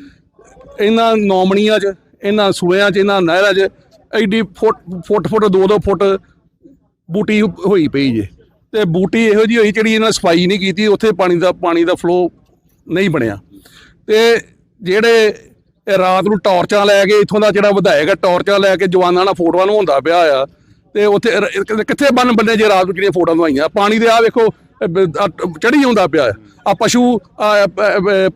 ਇਹਨਾਂ ਨੌਮਣੀਆਂ 'ਚ ਇਹਨਾਂ ਸੂਇਆਂ 'ਚ, ਇਹਨਾਂ ਨਹਿਰਾਂ 'ਚ ਐਡੀ ਫੁੱਟ ਫੁੱਟ ਫੁੱਟ, ਦੋ ਦੋ ਫੁੱਟ ਬੂਟੀ ਹੋਈ ਪਈ ਜੇ। ਤੇ ਬੂਟੀ ਇਹੋ ਜਿਹੀ ਹੋਈ ਜਿਹੜੀ ਇਹਨਾਂ ਸਫ਼ਾਈ ਨਹੀਂ ਕੀਤੀ, ਉੱਥੇ ਪਾਣੀ ਦਾ ਪਾਣੀ ਦਾ ਫਲੋ ਨਹੀਂ ਬਣਿਆ। ਤੇ ਜਿਹੜੇ ਰਾਤ ਨੂੰ ਟਾਰਚਾਂ ਲੈ ਕੇ, ਇੱਥੋਂ ਦਾ ਜਿਹੜਾ ਵਿਧਾਇਕ ਹੈ, ਟਾਰਚਾਂ ਲੈ ਕੇ ਜਵਾਨਾਂ ਨਾਲ ਫੋਟੋਆਂ ਨੂੰ ਹੁੰਦਾ ਪਿਆ ਆ, ਤੇ ਉੱਥੇ ਕਿੱਥੇ ਬੰਨ ਬੰਨੇ ਜੇ ਰਾਤ ਨੂੰ ਜਿਹੜੀਆਂ ਫੋਟੋਆਂ ਦਵਾਈਆਂ ਪਾਣੀ ਦੇ ਆ ਵੇਖੋ ਚੜੀ ਹੁੰਦਾ ਪਿਆ ਆ ਪਸ਼ੂ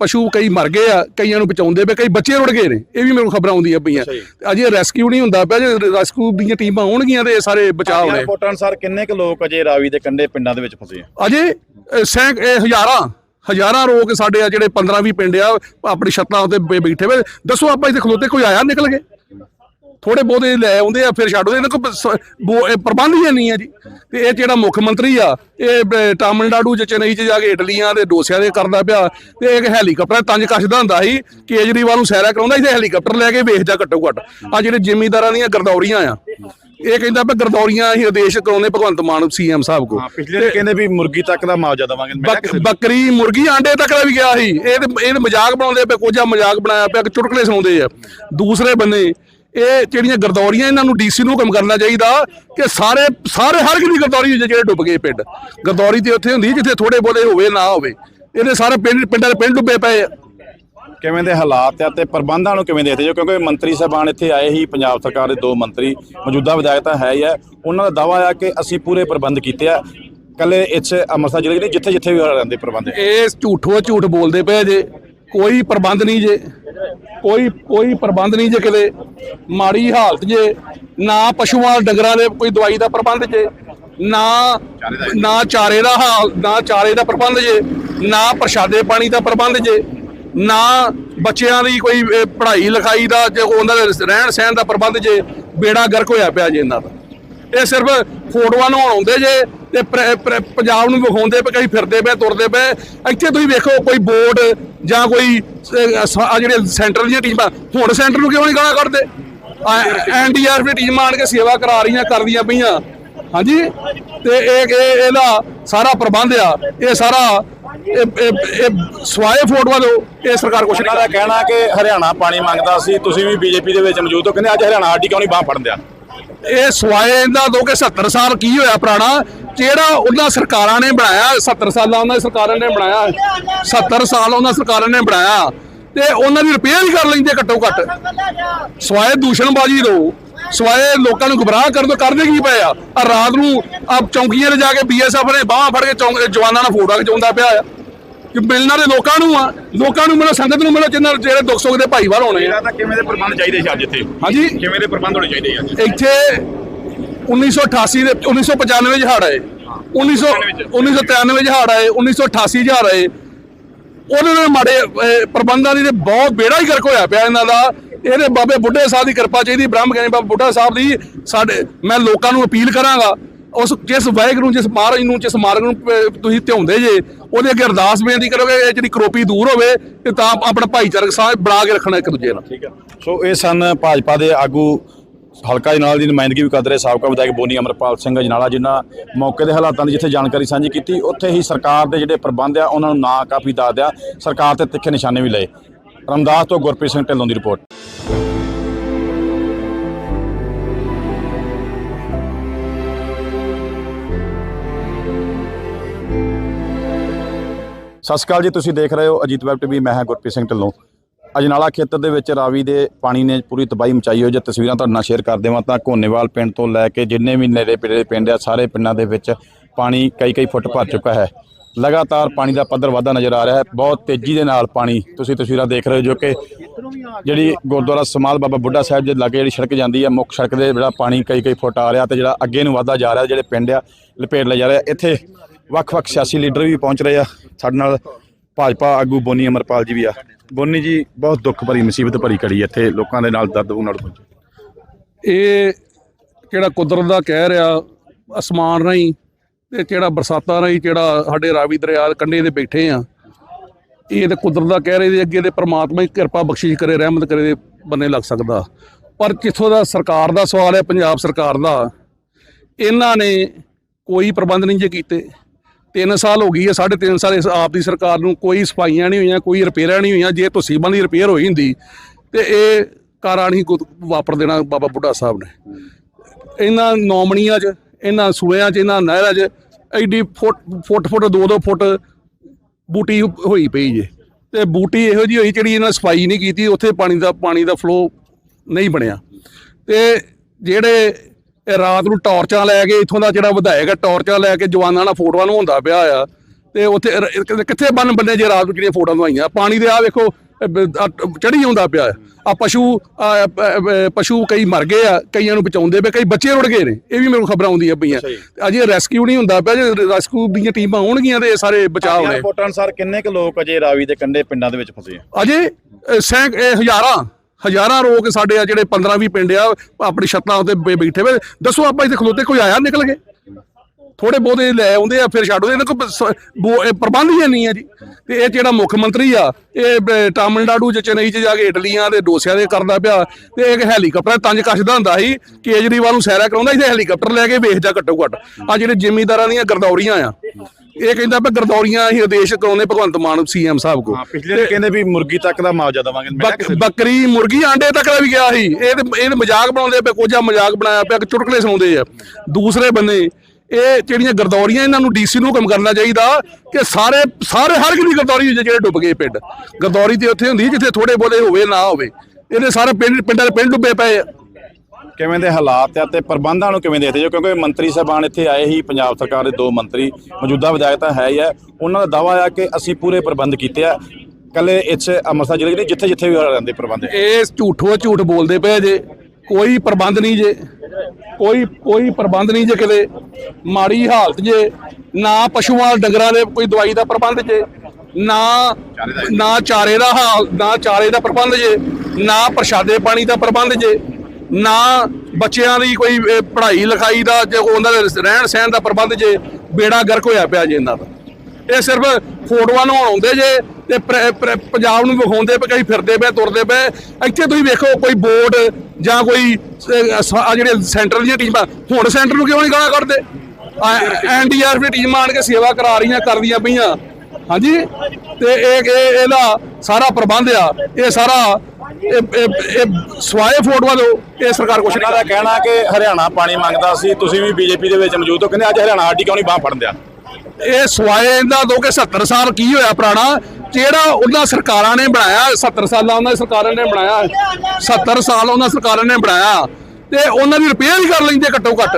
ਪਸ਼ੂ ਕਈ ਮਰ ਗਏ ਆ ਕਈਆਂ ਨੂੰ ਬਚਾਉਂਦੇ ਪਏ ਕਈ ਬੱਚੇ ਰੁੜ ਗਏ ਨੇ। ਇਹ ਵੀ ਮੈਨੂੰ ਖਬਰਾਂ ਆਉਂਦੀਆਂ ਪਈਆਂ। ਅਜੇ ਰੈਸਕਿਊ ਨਹੀਂ ਹੁੰਦਾ ਪਿਆ ਜੇ ਰੈਸਕਿਊ ਦੀਆਂ ਟੀਮਾਂ ਆਉਣਗੀਆਂ ਤੇ ਇਹ ਸਾਰੇ ਬਚਾਅ ਹੋਣੇ। ਰਿਪੋਰਟਾਂ ਅਨੁਸਾਰ ਕਿੰਨੇ ਕੁ ਲੋਕ ਅਜੇ ਰਾਵੀ ਦੇ ਕੰਢੇ ਪਿੰਡਾਂ ਦੇ ਵਿੱਚ ਫਸੇ ਆ? ਅਜੇ ਸੈਂਕ ਹਜ਼ਾਰਾਂ ਹਜ਼ਾਰਾਂ ਲੋਕ ਸਾਡੇ ਆ ਜਿਹੜੇ 15 20 ਪਿੰਡ ਆ ਆਪਣੀ ਛੱਤਾਂ ਉੱਤੇ ਬੈਠੇ ਵੇ। ਦੱਸੋ ਆਪਾਂ ਇੱਥੇ ਖਲੋਤੇ ਕੋਈ ਆਇਆ ਨਿਕਲ ਗਏ? ਥੋੜੇ ਬਹੁਤੇ ਲੈ ਆਉਂਦੇ ਆ ਫਿਰ ਛੱਡ ਇਹਨਾਂ ਕੋਲ ਪ੍ਰਬੰਧ ਹੀ ਨਹੀਂ ਆ ਜੀ। ਤੇ ਇਹ ਜਿਹੜਾ ਮੁੱਖ ਮੰਤਰੀ ਆ ਇਹ ਤਾਮਿਲਨਾਡੂ ਚ ਚੇਨਈ ਚ ਜਾ ਕੇ ਇਟਲੀਆਂ ਦੇ ਡੋਸਿਆਂ ਦੇ ਕਰਦਾ ਪਿਆ। ਤੇ ਇੱਕ ਹੈਲੀਕਾਪਟਰ ਤੰਜ ਕੱਛਦਾ ਹੁੰਦਾ ਸੀ ਕੇਜਰੀਵਾਲ ਨੂੰ ਸੈਰਾ ਕਰਾਉਂਦਾ ਸੀ ਹੈਲੀਕਾਪਟਰ ਲੈ ਕੇ ਵੇਖ ਜਾ ਘੱਟੋ ਘੱਟ। ਆ ਜਿਹੜੇ ਜ਼ਿਮੀਂਦਾਰਾਂ ਦੀਆਂ ਗਰਦੌਰੀਆਂ ਆ ਇਹ ਕਹਿੰਦਾ ਵੀ ਗਰਦੌਰੀਆਂ ਅਸੀਂ ਆਦੇਸ਼ ਕਰਾਉਂਦੇ ਭਗਵੰਤ ਮਾਨ ਸੀਐਮ ਸਾਹਿਬ ਕੋ ਪਿਛਲੇ ਕਹਿੰਦੇ ਵੀ ਮੁਰਗੀ ਤੱਕ ਦਾ ਮੁਆਵਜ਼ਾ ਦੇਵਾਂਗੇ। ਬੱਕਰੀ ਮੁਰਗੀ ਆਂਡੇ ਤੱਕ ਦਾ ਵੀ ਗਿਆ ਸੀ। ਇਹ ਇਹ ਮਜ਼ਾਕ ਬਣਾਉਂਦੇ ਪਏ ਕੋਝਾ ਮਜ਼ਾਕ ਬਣਾਇਆ ਪਿਆ ਕਿ ਚੁਟਕਲੇ ਸੁਣਾਉਂਦੇ ਆ। ਦੂਸਰੇ ਬੰਦੇ ਇਹ ਜਿਹੜੀਆਂ ਗਰਦੌਰੀਆਂ ਇਹਨਾਂ ਨੂੰ ਡੀਸੀ ਨੂੰ ਹੁਕਮ ਕਰਨਾ ਚਾਹੀਦਾ ਕਿ ਸਾਰੇ ਸਾਰੇ ਹਰ ਦੀ ਗਰਦੌਰੀ ਜਿਹੜੇ ਡੁੱਬ ਗਏ ਪਿੰਡ। ਗਰਦੌਰੀ ਤੇ ਉੱਥੇ ਹੁੰਦੀ ਜਿੱਥੇ ਥੋੜੇ ਬੋਲੇ ਹੋਵੇ ਨਾ ਹੋਵੇ। ਇਹਦੇ ਸਾਰੇ ਪਿੰਡ ਪਿੰਡਾਂ ਦੇ ਪਿੰਡ ਡੁੱਬੇ ਪਏ ਆ। ਕਿਵੇਂ ਦੇ ਹਾਲਾਤ ਆ ਤੇ ਪ੍ਰਬੰਧਾਂ ਨੂੰ ਕਿਵੇਂ ਦੇਖਦੇ ਜੋ ਕਿਉਂਕਿ ਮੰਤਰੀ ਸਾਹਿਬਾਨ ਇੱਥੇ ਆਏ ਹੀ ਪੰਜਾਬ ਸਰਕਾਰ ਦੇ ਦੋ ਮੰਤਰੀ ਮੌਜੂਦਾ ਵਿਧਾਇਕ ਤਾਂ ਹੈ ਹੀ ਹੈ ਉਹਨਾਂ ਦਾ ਦਾਵਾ ਆ ਕਿ ਅਸੀਂ ਪੂਰੇ ਪ੍ਰਬੰਧ ਕੀਤੇ ਆ। ਕੱਲੇ ਇੱਥੇ ਅੰਮ੍ਰਿਤਸਰ ਜ਼ਿਲ੍ਹੇ ਨਹੀਂ ਜਿੱਥੇ ਜਿੱਥੇ ਵੀ ਰਹਿੰਦੇ ਪ੍ਰਬੰਧ ਇਹ ਝੂਠੋ ਝੂਠ ਬੋਲਦੇ ਪਏ ਜੇ। ਕੋਈ ਪ੍ਰਬੰਧ ਨਹੀਂ ਜੇ, ਕੋਈ ਕੋਈ ਪ੍ਰਬੰਧ ਨਹੀਂ ਜੇ ਕਿਤੇ। ਮਾੜੀ ਹਾਲਤ ਜੇ, ਨਾ ਪਸ਼ੂਆਂ ਡੰਗਰਾਂ ਦੇ ਕੋਈ ਦਵਾਈ ਦਾ ਪ੍ਰਬੰਧ ਜੇ, ਨਾ ਨਾ ਚਾਰੇ ਦਾ ਹਾਲ, ਨਾ ਚਾਰੇ ਦਾ ਪ੍ਰਬੰਧ ਜੇ, ਨਾ ਪ੍ਰਸ਼ਾਦੇ ਪਾਣੀ ਦਾ ਪ੍ਰਬੰਧ ਜੇ, ਨਾ ਬੱਚਿਆਂ ਦੀ ਕੋਈ ਪੜ੍ਹਾਈ ਲਿਖਾਈ ਦਾ ਜੇ ਉਹਨਾਂ ਦੇ ਰਹਿਣ ਸਹਿਣ ਦਾ ਪ੍ਰਬੰਧ ਜੇ, ਬੇੜਾ ਗਰਕ ਹੋਇਆ ਪਿਆ ਜੇ ਇਹਨਾਂ ਦਾ। ਇਹ ਸਿਰਫ ਫੋਟੋਆਂ ਨੂੰ ਆਉਂਦੇ ਜੇ ਤੇ ਪੰਜਾਬ ਨੂੰ ਵਿਖਾਉਂਦੇ ਪਏ, ਕਈ ਫਿਰਦੇ ਪਏ, ਤੁਰਦੇ ਪਏ। ਇੱਥੇ ਤੁਸੀਂ ਵੇਖੋ, ਕੋਈ ਬੋਰਡ ਜਾਂ ਕੋਈ ਆਹ ਜਿਹੜੇ ਸੈਂਟਰ ਦੀਆਂ ਟੀਮਾਂ ਹੁਣ ਸੈਂਟਰ ਨੂੰ ਕਿਉਂ ਨਹੀਂ ਗਾਲਾਂ ਕੱਢਦੇ? ਐਨਡੀਆਰਐਫ ਦੀ ਟੀਮਾਂ ਆਣ ਕੇ ਸੇਵਾ ਕਰਾ ਰਹੀਆਂ ਕਰਦੀਆਂ ਪਈਆਂ। ਹਾਂਜੀ? ਤੇ ਇਹ ਇਹ ਇਹਦਾ ਸਾਰਾ ਪ੍ਰਬੰਧ ਆ ਇਹ ਸਾਰਾ ਇਹ- ਸਵਾਏ ਫੋਟੋਆਂ ਦੋ ਇਹ ਸਰਕਾਰ ਕੁਛ ਨਹੀਂ ਉਹਨਾਂ ਦਾ ਕਹਿਣਾ ਕਿ ਹਰਿਆਣਾ ਪਾਣੀ ਮੰਗਦਾ ਸੀ ਤੁਸੀਂ ਵੀ ਬੀਜੇਪੀ ਦੇ ਵਿੱਚ ਮੌਜੂਦ ਹੋ ਕਹਿੰਦੇ ਅੱਜ ਹਰਿਆਣਾ ਸਾਡੀ ਕਿਉਂ ਨਹੀਂ ਬਾਹ ਫੜਨ ਦਿਆ? ਇਹ ਸਵਾਏ ਇਹਦਾ ਦੋ ਕਿ 70 ਸਾਲ ਕੀ ਹੋਇਆ ਪੁਰਾਣਾ? ਜਿਹੜਾ ਉਹਨਾਂ ਸਰਕਾਰਾਂ ਨੇ ਬਣਾਇਆ 70 ਸਾਲਾਂ ਉਹਨਾਂ ਸਰਕਾਰਾਂ ਨੇ ਬਣਾਇਆ 70 ਸਾਲ ਉਹਨਾਂ ਸਰਕਾਰਾਂ ਨੇ ਬਣਾਇਆ ਤੇ ਉਹਨਾਂ ਦੀ ਰਿਪੇਅਰ ਹੀ ਕਰ ਲੈਂਦੇ ਘੱਟੋ ਘੱਟ। ਸਵਾਏ ਦੂਸ਼ਣਬਾਜ਼ੀ ਦੋ ਸਵਾਏ ਲੋਕਾਂ ਨੂੰ ਗੁੰਮਰਾਹ ਕਰਨ ਤੋਂ ਕਰਦੇ ਕੀ ਪਏ ਆ? ਰਾਤ ਨੂੰ ਆ ਚੌਂਕੀਆਂ 'ਤੇ ਜਾ ਕੇ ਬੀਐਸਐਫ ਨੇ ਬਾਹਾਂ ਫੜ ਕੇ ਚੌਂਕ ਜਵਾਨਾਂ ਨਾਲ ਫੋਟੋਆਂ ਖਿਚਾਉਂਦਾ ਪਿਆ ਆ। ਕਿ ਮਿਲਣਾ ਦੇ ਲੋਕਾਂ ਨੂੰ ਆ ਲੋਕਾਂ ਨੂੰ ਮਿਲੋ ਸੰਗਤ ਨੂੰ ਮਿਲੋ ਜਿਨ੍ਹਾਂ ਜਿਹੜੇ ਦੁੱਖ ਸੁੱਖ ਦੇ ਭਾਈਵਾਲ ਹੋਣੇ ਆ। ਤਾਂ ਕਿਵੇਂ ਦੇ ਪ੍ਰਬੰਧ ਚਾਹੀਦੇ ਸੀ ਅੱਜ ਇੱਥੇ? ਹਾਂਜੀ। ਕਿਵੇਂ ਦੇ ਪ੍ਰਬੰਧ ਹੋਣੇ ਚਾਹੀਦੇ ਅੱਜ ਇੱਥੇ 1988 ਦੇ 1995 ਚ ਹੜ ਆਏ। 1900 1993 ਚ। ਹੜ ਆਏ 1988 ਚ ਹੜ ਆਏ। ਉਹਨਾਂ ਦੇ ਮਾੜੇ ਪ੍ਰਬੰਧਾਂ ਦੀ ਤੇ ਬਹੁਤ ਬੇੜਾ ਹੀ ਗਰਕ ਹੋਇਆ ਪਿਆ ਇਹਨਾਂ ਦਾ। ਇਹਦੇ ਬਾਬੇ ਬੁੱਢੇ ਸਾਹਿਬ ਦੀ ਕਿਰਪਾ ਚਾਹੀਦੀ ਬ੍ਰਹਮ ਗਿਆਨੀ ਬਾਬਾ ਬੁੱਢਾ ਸਾਹਿਬ ਦੀ। ਸਾਡੇ ਮੈਂ ਲੋਕਾਂ ਨੂੰ ਅਪੀਲ ਕਰਾਂਗਾ ਉਸ ਜਿਸ ਵਾਹਿਗੁਰੂ ਨੂੰ ਜਿਸ ਮਹਾਰਾਜ ਨੂੰ ਜਿਸ ਮਾਰਗ ਨੂੰ ਤੁਸੀਂ ਧਿਆਉਂਦੇ ਜੇ ਉਹਦੇ ਅੱਗੇ ਅਰਦਾਸ ਬੇਨਤੀ ਕਰੋਗੇ ਇਹ ਜਿਹੜੀ ਕਰੋਪੀ ਦੂਰ ਹੋਵੇ ਤੇ ਤਾਂ ਆਪਣਾ ਭਾਈਚਾਰਕ ਸਾਂਝ ਬਣਾ ਕੇ ਰੱਖਣਾ ਇੱਕ ਦੂਜੇ ਨਾਲ। ਠੀਕ ਹੈ। ਸੋ ਇਹ ਸਨ ਭਾਜਪਾ ਦੇ ਆਗੂ ਹਲਕਾ ਜਨਾਲਾ ਦੀ ਨੁਮਾਇੰਦਗੀ ਵੀ ਕਰਦੇ ਰਹੇ, ਸਾਬਕਾ ਵਿਧਾਇਕ ਬੋਨੀ ਅਮਰਪਾਲ ਸਿੰਘ ਜਨਾਲਾ, ਜਿਨ੍ਹਾਂ ਮੌਕੇ ਦੇ ਹਾਲਾਤਾਂ ਦੀ ਜਿੱਥੇ ਜਾਣਕਾਰੀ ਸਾਂਝੀ ਕੀਤੀ, ਉੱਥੇ ਹੀ ਸਰਕਾਰ ਦੇ ਜਿਹੜੇ ਪ੍ਰਬੰਧ ਆ, ਉਹਨਾਂ ਨੂੰ ਨਾ ਕਾਫੀ ਦੱਸ ਦਿਆ, ਸਰਕਾਰ ਤੇ ਤਿੱਖੇ ਨਿਸ਼ਾਨੇ ਵੀ ਲਏ। ਰਮਦਾਸ ਤੋਂ ਗੁਰਪ੍ਰੀਤ ਸਿੰਘ ਢਿੱਲੋਂ ਦੀ ਰਿਪੋਰਟ। ਸਤਿ ਸ਼੍ਰੀ ਅਕਾਲ ਜੀ, ਤੁਸੀਂ ਦੇਖ ਰਹੇ ਹੋ ਅਜੀਤ ਵੈਬ ਟੀਵੀ, ਮੈਂ ਹਾਂ ਗੁਰਪ੍ਰੀਤ ਸਿੰਘ ਢਿੱਲੋਂ। ਅਜਨਾਲਾ ਖੇਤਰ ਦੇ ਵਿੱਚ ਰਾਵੀ ਦੇ ਪਾਣੀ ਨੇ ਪੂਰੀ ਤਬਾਹੀ ਮਚਾਈ ਹੋਈ ਜੇ ਤਸਵੀਰਾਂ ਤੁਹਾਡੇ ਨਾਲ ਸ਼ੇਅਰ ਕਰ ਦੇਵਾਂ ਤਾਂ ਘੋਨੇਵਾਲ ਪਿੰਡ ਤੋਂ ਲੈ ਕੇ ਜਿੰਨੇ ਵੀ ਨੇੜੇ ਪਿੰਡੇ ਪਿੰਡ ਆ, ਸਾਰੇ ਪਿੰਡਾਂ ਦੇ ਵਿੱਚ ਪਾਣੀ ਕਈ ਕਈ ਫੁੱਟ ਭਰ ਚੁੱਕਾ ਹੈ। ਲਗਾਤਾਰ ਪਾਣੀ ਦਾ ਪੱਧਰ ਵਧਦਾ ਨਜ਼ਰ ਆ ਰਿਹਾ ਹੈ। ਬਹੁਤ ਤੇਜ਼ੀ ਦੇ ਨਾਲ ਪਾਣੀ ਤੁਸੀਂ ਤਸਵੀਰਾਂ ਦੇਖ ਰਹੇ ਹੋ ਜੋ ਕਿ ਜਿਹੜੀ ਗੁਰਦੁਆਰਾ ਸਮਾਲ ਬਾਬਾ ਬੁੱਢਾ ਸਾਹਿਬ ਦੇ ਲਾਗੇ ਜਿਹੜੀ ਸੜਕ ਜਾਂਦੀ ਹੈ, ਮੁੱਖ ਸੜਕ ਦੇ ਜਿਹੜਾ ਪਾਣੀ ਕਈ ਕਈ ਫੁੱਟ ਆ ਰਿਹਾ ਤੇ ਜਿਹੜਾ ਅੱਗੇ ਨੂੰ ਵਧਦਾ ਜਾ ਰਿਹਾ ਜਿਹੜੇ ਪਿੰਡ ਆ, ਲਪੇਟ ਲੈ ਜਾ ਰਿਹਾ। ਇੱਥੇ ਵੱਖ-ਵੱਖ ਸਿਆਸੀ ਲੀਡਰ ਵੀ ਪਹੁੰਚ ਰਹੇ ਆ। ਸਾਡੇ ਨਾਲ ਭਾਜਪਾ ਆਗੂ ਬੋਨੀ ਅਮਰਪਾਲ ਜੀ ਵੀ ਆ। ਬੋਨੀ ਜੀ, ਬਹੁਤ ਦੁੱਖ ਭਰੀ ਮੁਸੀਬਤ ਭਰੀ ਘੜੀ ਇੱਥੇ ਲੋਕਾਂ ਦੇ ਨਾਲ ਦਰਦ ਨਾਲ ਪਹੁੰਚੇ ਇਹ ਜਿਹੜਾ ਕੁਦਰਤ ਦਾ ਕਹਿ ਰਿਹਾ ਅਸਮਾਨ ਰਾਹੀਂ ਤੇ ਜਿਹੜਾ ਬਰਸਾਤਾਂ ਰਾਹੀਂ ਜਿਹੜਾ ਸਾਡੇ ਰਾਵੀ ਦਰਿਆ ਕੰਢੇ ਦੇ ਬੈਠੇ ਆ। ਇਹ ਤੇ ਕੁਦਰਤ ਦਾ ਕਹਿ ਰਹੇ ਇਹਦੇ ਅੱਗੇ ਤੇ ਪ੍ਰਮਾਤਮਾ ਹੀ ਕਿਰਪਾ ਬਖਸ਼ਿਸ਼ ਕਰੇ, ਰਹਿਮਤ ਕਰੇ ਦੇ ਬੰਨੇ ਲੱਗ ਸਕਦਾ। ਪਰ ਜਿੱਥੋਂ ਦਾ ਸਰਕਾਰ ਦਾ ਸਵਾਲ ਹੈ, ਪੰਜਾਬ ਸਰਕਾਰ ਦਾ, ਇਹਨਾਂ ਨੇ ਕੋਈ ਪ੍ਰਬੰਧ ਨਹੀਂ ਜੇ ਕੀਤੇ। 3 ਸਾਲ ਹੋ ਗਈ ਹੈ, ਸਾਢੇ ਤਿੰਨ ਸਾਲ ਇਸ ਆਪ ਦੀ ਸਰਕਾਰ ਨੂੰ ਕੋਈ ਸਫਾਈਆਂ ਨਹੀਂ ਹੋਈਆਂ, ਕੋਈ ਰਿਪੇਅਰਾਂ ਨਹੀਂ ਹੋਈਆਂ, ਜੇ ਤੋਸੀਬਾਂ ਦੀ ਰਿਪੇਅਰ ਹੋਈ ਹੁੰਦੀ, ਤੇ ਇਹ ਕਾਰਾਂ ਨਹੀਂ ਗੁ- ਵਾਪਰ ਦੇਣਾ ਬਾਬਾ ਬੁੱਢਾ ਸਾਹਿਬ ਨੇ। ਇਹਨਾਂ ਨੌਮਣੀਆਂ 'ਚ, ਇਹਨਾਂ ਸੂਇਆਂ 'ਚ, ਇਹਨਾਂ ਨਹਿਰਾਂ 'ਚ ਐਡੀ ਫੁੱਟ ਫੁੱਟ ਫੁੱਟ, ਦੋ ਦੋ ਫੁੱਟ ਬੂਟੀ ਹੋਈ ਪਈ ਜੇ। ਤੇ ਬੂਟੀ ਇਹੋ ਜਿਹੀ ਹੋਈ ਜਿਹੜੀ ਇਹਨਾਂ ਨੇ ਸਫ਼ਾਈ ਨਹੀਂ ਕੀਤੀ, ਉੱਥੇ ਪਾਣੀ ਦਾ ਪਾਣੀ ਦਾ ਫਲੋ ਨਹੀਂ ਬਣਿਆ। ਤੇ ਜਿਹੜੇ ਇਹ ਰਾਤ ਨੂੰ ਟਾਰਚਾਂ ਲੈ ਕੇ ਇੱਥੋਂ ਦਾ ਜਿਹੜਾ ਵਿਧਾਇਕ ਹੈ ਟਾਰਚਾਂ ਲੈ ਕੇ ਜਵਾਨਾਂ ਨਾਲ ਫੋਟੋਆਂ ਨੂੰ ਹੁੰਦਾ ਪਿਆ ਆ। ਤੇ ਉੱਥੇ ਕਿੱਥੇ ਬੰਨ ਬੰਨੇ ਜੇ ਰਾਤ ਨੂੰ ਜਿਹੜੀਆਂ ਫੋਟੋਆਂ ਆਈਆਂ ਪਾਣੀ ਦੇ ਆ ਵੇਖੋ ਚੜੀ ਹੁੰਦਾ ਪਿਆ ਆ। ਪਸ਼ੂ ਪਸ਼ੂ ਕਈ ਮਰ ਗਏ ਆ ਕਈਆਂ ਨੂੰ ਬਚਾਉਂਦੇ ਪਏ ਕਈ ਬੱਚੇ ਰੁੜ ਗਏ ਨੇ। ਇਹ ਵੀ ਮੈਨੂੰ ਖਬਰਾਂ ਆਉਂਦੀਆਂ ਪਈਆਂ। ਅਜੇ ਰੈਸਕਿਊ ਨਹੀਂ ਹੁੰਦਾ ਪਿਆ ਜੇ ਰੈਸਕਿਊ ਦੀਆਂ ਟੀਮਾਂ ਆਉਣਗੀਆਂ ਤੇ ਸਾਰੇ ਬਚਾਅ ਹੋਣੇ। ਰਿਪੋਰਟਾਂ ਅਨੁਸਾਰ ਕਿੰਨੇ ਕੁ ਲੋਕ ਅਜੇ ਰਾਵੀ ਦੇ ਕੰਢੇ ਪਿੰਡਾਂ ਦੇ ਵਿੱਚ ਫਸੇ ਆ? ਅਜੇ ਸੈਂਕ ਹਜ਼ਾਰਾਂ। ਹਜ਼ਾਰਾਂ ਲੋਕ ਸਾਡੇ ਆ ਜਿਹੜੇ 15 20 ਪਿੰਡ ਆ, ਆਪਣੀ ਛੱਤਾਂ ਉੱਤੇ ਬੈਠੇ ਵੇ। ਦੱਸੋ ਆਪਾਂ ਇੱਥੇ ਖਲੋਤੇ ਕੋਈ ਆਇਆ ਨਿਕਲ ਗਏ ਥੋੜੇ ਬਹੁਤੇ ਲੈ ਆਉਂਦੇ ਆ, ਫਿਰ ਛੱਡਦੇ ਦਿੰਦੇ ਇਹਨਾਂ ਕੋਲ ਪ੍ਰਬੰਧ ਹੀ ਨਹੀਂ ਆ ਜੀ। ਤੇ ਇਹ ਜਿਹੜਾ ਮੁੱਖ ਮੰਤਰੀ ਆ, ਇਹ ਤਾਮਿਲਨਾਡੂ ਚ, ਚੇਨਈ ਚ ਜਾ ਕੇ ਇਟਲੀਆਂ ਦੇ ਡੋਸਿਆਂ ਦੇ ਕਰਦਾ ਪਿਆ। ਤੇ ਇੱਕ ਹੈਲੀਕਾਪਟਰ ਤੰਜ ਕੱਛਦਾ ਹੁੰਦਾ ਸੀ, ਕੇਜਰੀਵਾਲ ਨੂੰ ਸੈਰਾ ਕਰਾਉਂਦਾ ਸੀ ਤੇ ਹੈਲੀਕਾਪਟਰ ਲੈ ਕੇ ਵੇਖ ਜਾ ਘੱਟੋ ਘੱਟ। ਆ ਜਿਹੜੇ ਜ਼ਿਮੀਂਦਾਰਾਂ ਦੀਆਂ ਗਰਦੌਰੀਆਂ ਆ। ਇਹ ਕਹਿੰਦਾ ਵੀ ਗਰਦੌਰੀਆਂ ਅਸੀਂ ਆਦੇਸ਼ ਕਰਾਉਂਦੇ ਭਗਵੰਤ ਮਾਨ ਸੀਐਮ ਸਾਹਿਬ ਕੋ ਹਾਂ ਪਿਛਲੇ ਤੇ ਕਹਿੰਦੇ ਵੀ ਮੁਰਗੀ ਤੱਕ ਦਾ ਮੁਆਵਜ਼ਾ ਦੇਵਾਂਗੇ? ਬੱਕਰੀ ਮੁਰਗੀ ਆਂਡੇ ਤੱਕ ਦਾ ਵੀ ਗਿਆ ਸੀ। ਇਹ ਤੇ ਇਹ ਮਜ਼ਾਕ ਬਣਾਉਂਦੇ ਪਏ ਕੋਝਾ ਮਜ਼ਾਕ ਬਣਾਇਆ ਪਿਆ ਕਿ ਚੁਟਕਲੇ ਸੁਣਾਉਂਦੇ ਆ। ਦੂਸਰੇ ਬੰਨੇ ਇਹ ਜਿਹੜੀਆਂ ਗਰਦੌਰੀਆਂ ਇਹਨਾਂ ਨੂੰ ਡੀਸੀ ਨੂੰ ਹੁਕਮ ਕਰਨਾ ਚਾਹੀਦਾ ਕਿ ਸਾਰੇ ਸਾਰੇ ਹਰ ਇੱਕ ਦੀ ਗਰਦੌਰੀ ਜਿਹੜੇ ਡੁੱਬ ਗਏ ਪਿੰਡ। ਗਰਦੌਰੀ ਤੇ ਉੱਥੇ ਹੁੰਦੀ ਜਿੱਥੇ ਥੋੜੇ ਬੋਲੇ ਹੋਵੇ ਨਾ ਹੋਵੇ। ਇਹਦੇ ਸਾਰੇ ਪਿੰਡ ਪਿੰਡਾਂ ਦੇ ਪਿੰਡ ਡੁੱਬੇ ਪਏ ਆ। ਕਿਵੇਂ ਦੇ ਹਾਲਾਤ ਆ ਤੇ ਪ੍ਰਬੰਧਾਂ ਨੂੰ ਕਿਵੇਂ ਦੇਖਦੇ ਜੋ ਕਿਉਂਕਿ ਮੰਤਰੀ ਸਾਹਿਬਾਨ ਇੱਥੇ ਆਏ ਹੀ, ਪੰਜਾਬ ਸਰਕਾਰ ਦੇ ਦੋ ਮੰਤਰੀ, ਮੌਜੂਦਾ ਵਿਧਾਇਕ ਤਾਂ ਹੈ ਹੀ ਹੈ ਉਹਨਾਂ ਦਾ ਦਾਵਾ ਆ ਕਿ ਅਸੀਂ ਪੂਰੇ ਪ੍ਰਬੰਧ ਕੀਤੇ ਆ। ਕੱਲੇ ਇੱਥੇ ਅੰਮ੍ਰਿਤਸਰ ਜ਼ਿਲ੍ਹੇ ਦੇ ਜਿੱਥੇ ਜਿੱਥੇ ਵੀ ਰਹਿੰਦੇ ਪ੍ਰਬੰਧ। ਇਹ ਝੂਠੋ ਝੂਠ ਬੋਲਦੇ ਪਏ ਜੇ। ਕੋਈ ਪ੍ਰਬੰਧ ਨਹੀਂ ਜੇ। ਕੋਈ ਕੋਈ ਪ੍ਰਬੰਧ ਨਹੀਂ ਜੇ ਕਿਤੇ। ਮਾੜੀ ਹਾਲਤ ਜੇ। ਨਾ ਪਸ਼ੂਆਂ ਡੰਗਰਾਂ ਦੇ ਕੋਈ ਦਵਾਈ ਦਾ ਪ੍ਰਬੰਧ ਜੇ। ਨਾ ਨਾ ਚਾਰੇ ਦਾ ਹਾਲ ਨਾ ਚਾਰੇ ਦਾ ਪ੍ਰਬੰਧ ਜੇ। ਨਾ ਪ੍ਰਸ਼ਾਦੇ ਪਾਣੀ ਦਾ ਪ੍ਰਬੰਧ ਜੇ। ਨਾ ਬੱਚਿਆਂ ਦੀ ਕੋਈ ਪੜ੍ਹਾਈ ਲਿਖਾਈ ਦਾ ਜੇ ਉਹਨਾਂ ਦੇ ਰਹਿਣ ਸਹਿਣ ਦਾ ਪ੍ਰਬੰਧ ਜੇ ਬੇੜਾ ਗਰਕ ਹੋਇਆ ਪਿਆ ਜੇ ਇਹਨਾਂ ਦਾ। ਇਹ ਸਿਰਫ ਫੋਟੋਆਂ ਨੂੰ ਆਉਂਦੇ ਜੇ ਤੇ ਪੰਜਾਬ ਨੂੰ ਵਿਖਾਉਂਦੇ ਪਏ, ਕਈ ਫਿਰਦੇ ਪਏ, ਤੁਰਦੇ ਪਏ। ਇੱਥੇ ਤੁਸੀਂ ਵੇਖੋ ਕੋਈ ਬੋਰਡ ਜਾਂ ਕੋਈ ਆ ਜਿਹੜੇ ਸੈਂਟਰ ਦੀਆਂ ਟੀਮਾਂ, ਹੁਣ ਸੈਂਟਰ ਨੂੰ ਕਿਉਂ ਨਹੀਂ ਗਾਣਾ ਕੱਢਦੇ? ਐਨਡੀਆਰਐਫ ਦੀ ਟੀਮਾਂ ਆਣ ਕੇ ਸੇਵਾ ਕਰਾ ਰਹੀਆਂ, ਕਰਦੀਆਂ ਪਈਆਂ। ਹਾਂਜੀ? ਤੇ ਇਹ ਇਹ ਇਹਦਾ ਸਾਰਾ ਪ੍ਰਬੰਧ ਆ। ਇਹ ਸਾਰਾ ਇਹ ਸਵਾਏ ਫੋਟੋਆਂ ਦੋ ਇਹ ਸਰਕਾਰ ਕੁਛ ਨਹੀਂ ਦਾ ਕਹਿਣਾ ਕਿ ਹਰਿਆਣਾ ਪਾਣੀ ਮੰਗਦਾ ਸੀ। ਤੁਸੀਂ ਵੀ ਬੀਜੇਪੀ ਦੇ ਵਿੱਚ ਮੌਜੂਦ ਹੋ। ਕਹਿੰਦੇ ਅੱਜ ਹਰਿਆਣਾ ਸਾਡੀ ਕਿਉਂ ਨਹੀਂ ਬਾਹ ਫੜਨ ਦਿਆ? ਇਹ ਸਵਾਏ ਇਹਦਾ ਦੋ ਕਿ 70 ਸਾਲ ਕੀ ਹੋਇਆ ਪੁਰਾਣਾ? ਜਿਹੜਾ ਉਹਨਾਂ ਸਰਕਾਰਾਂ ਨੇ ਬਣਾਇਆ 70 ਸਾਲਾਂ ਉਹਨਾਂ ਸਰਕਾਰਾਂ ਨੇ ਬਣਾਇਆ 70 ਸਾਲ ਉਹਨਾਂ ਸਰਕਾਰਾਂ ਨੇ ਬਣਾਇਆ ਤੇ ਉਹਨਾਂ ਦੀ ਰਿਪੇਅਰ ਹੀ ਕਰ ਲੈਂਦੇ ਘੱਟੋ ਘੱਟ।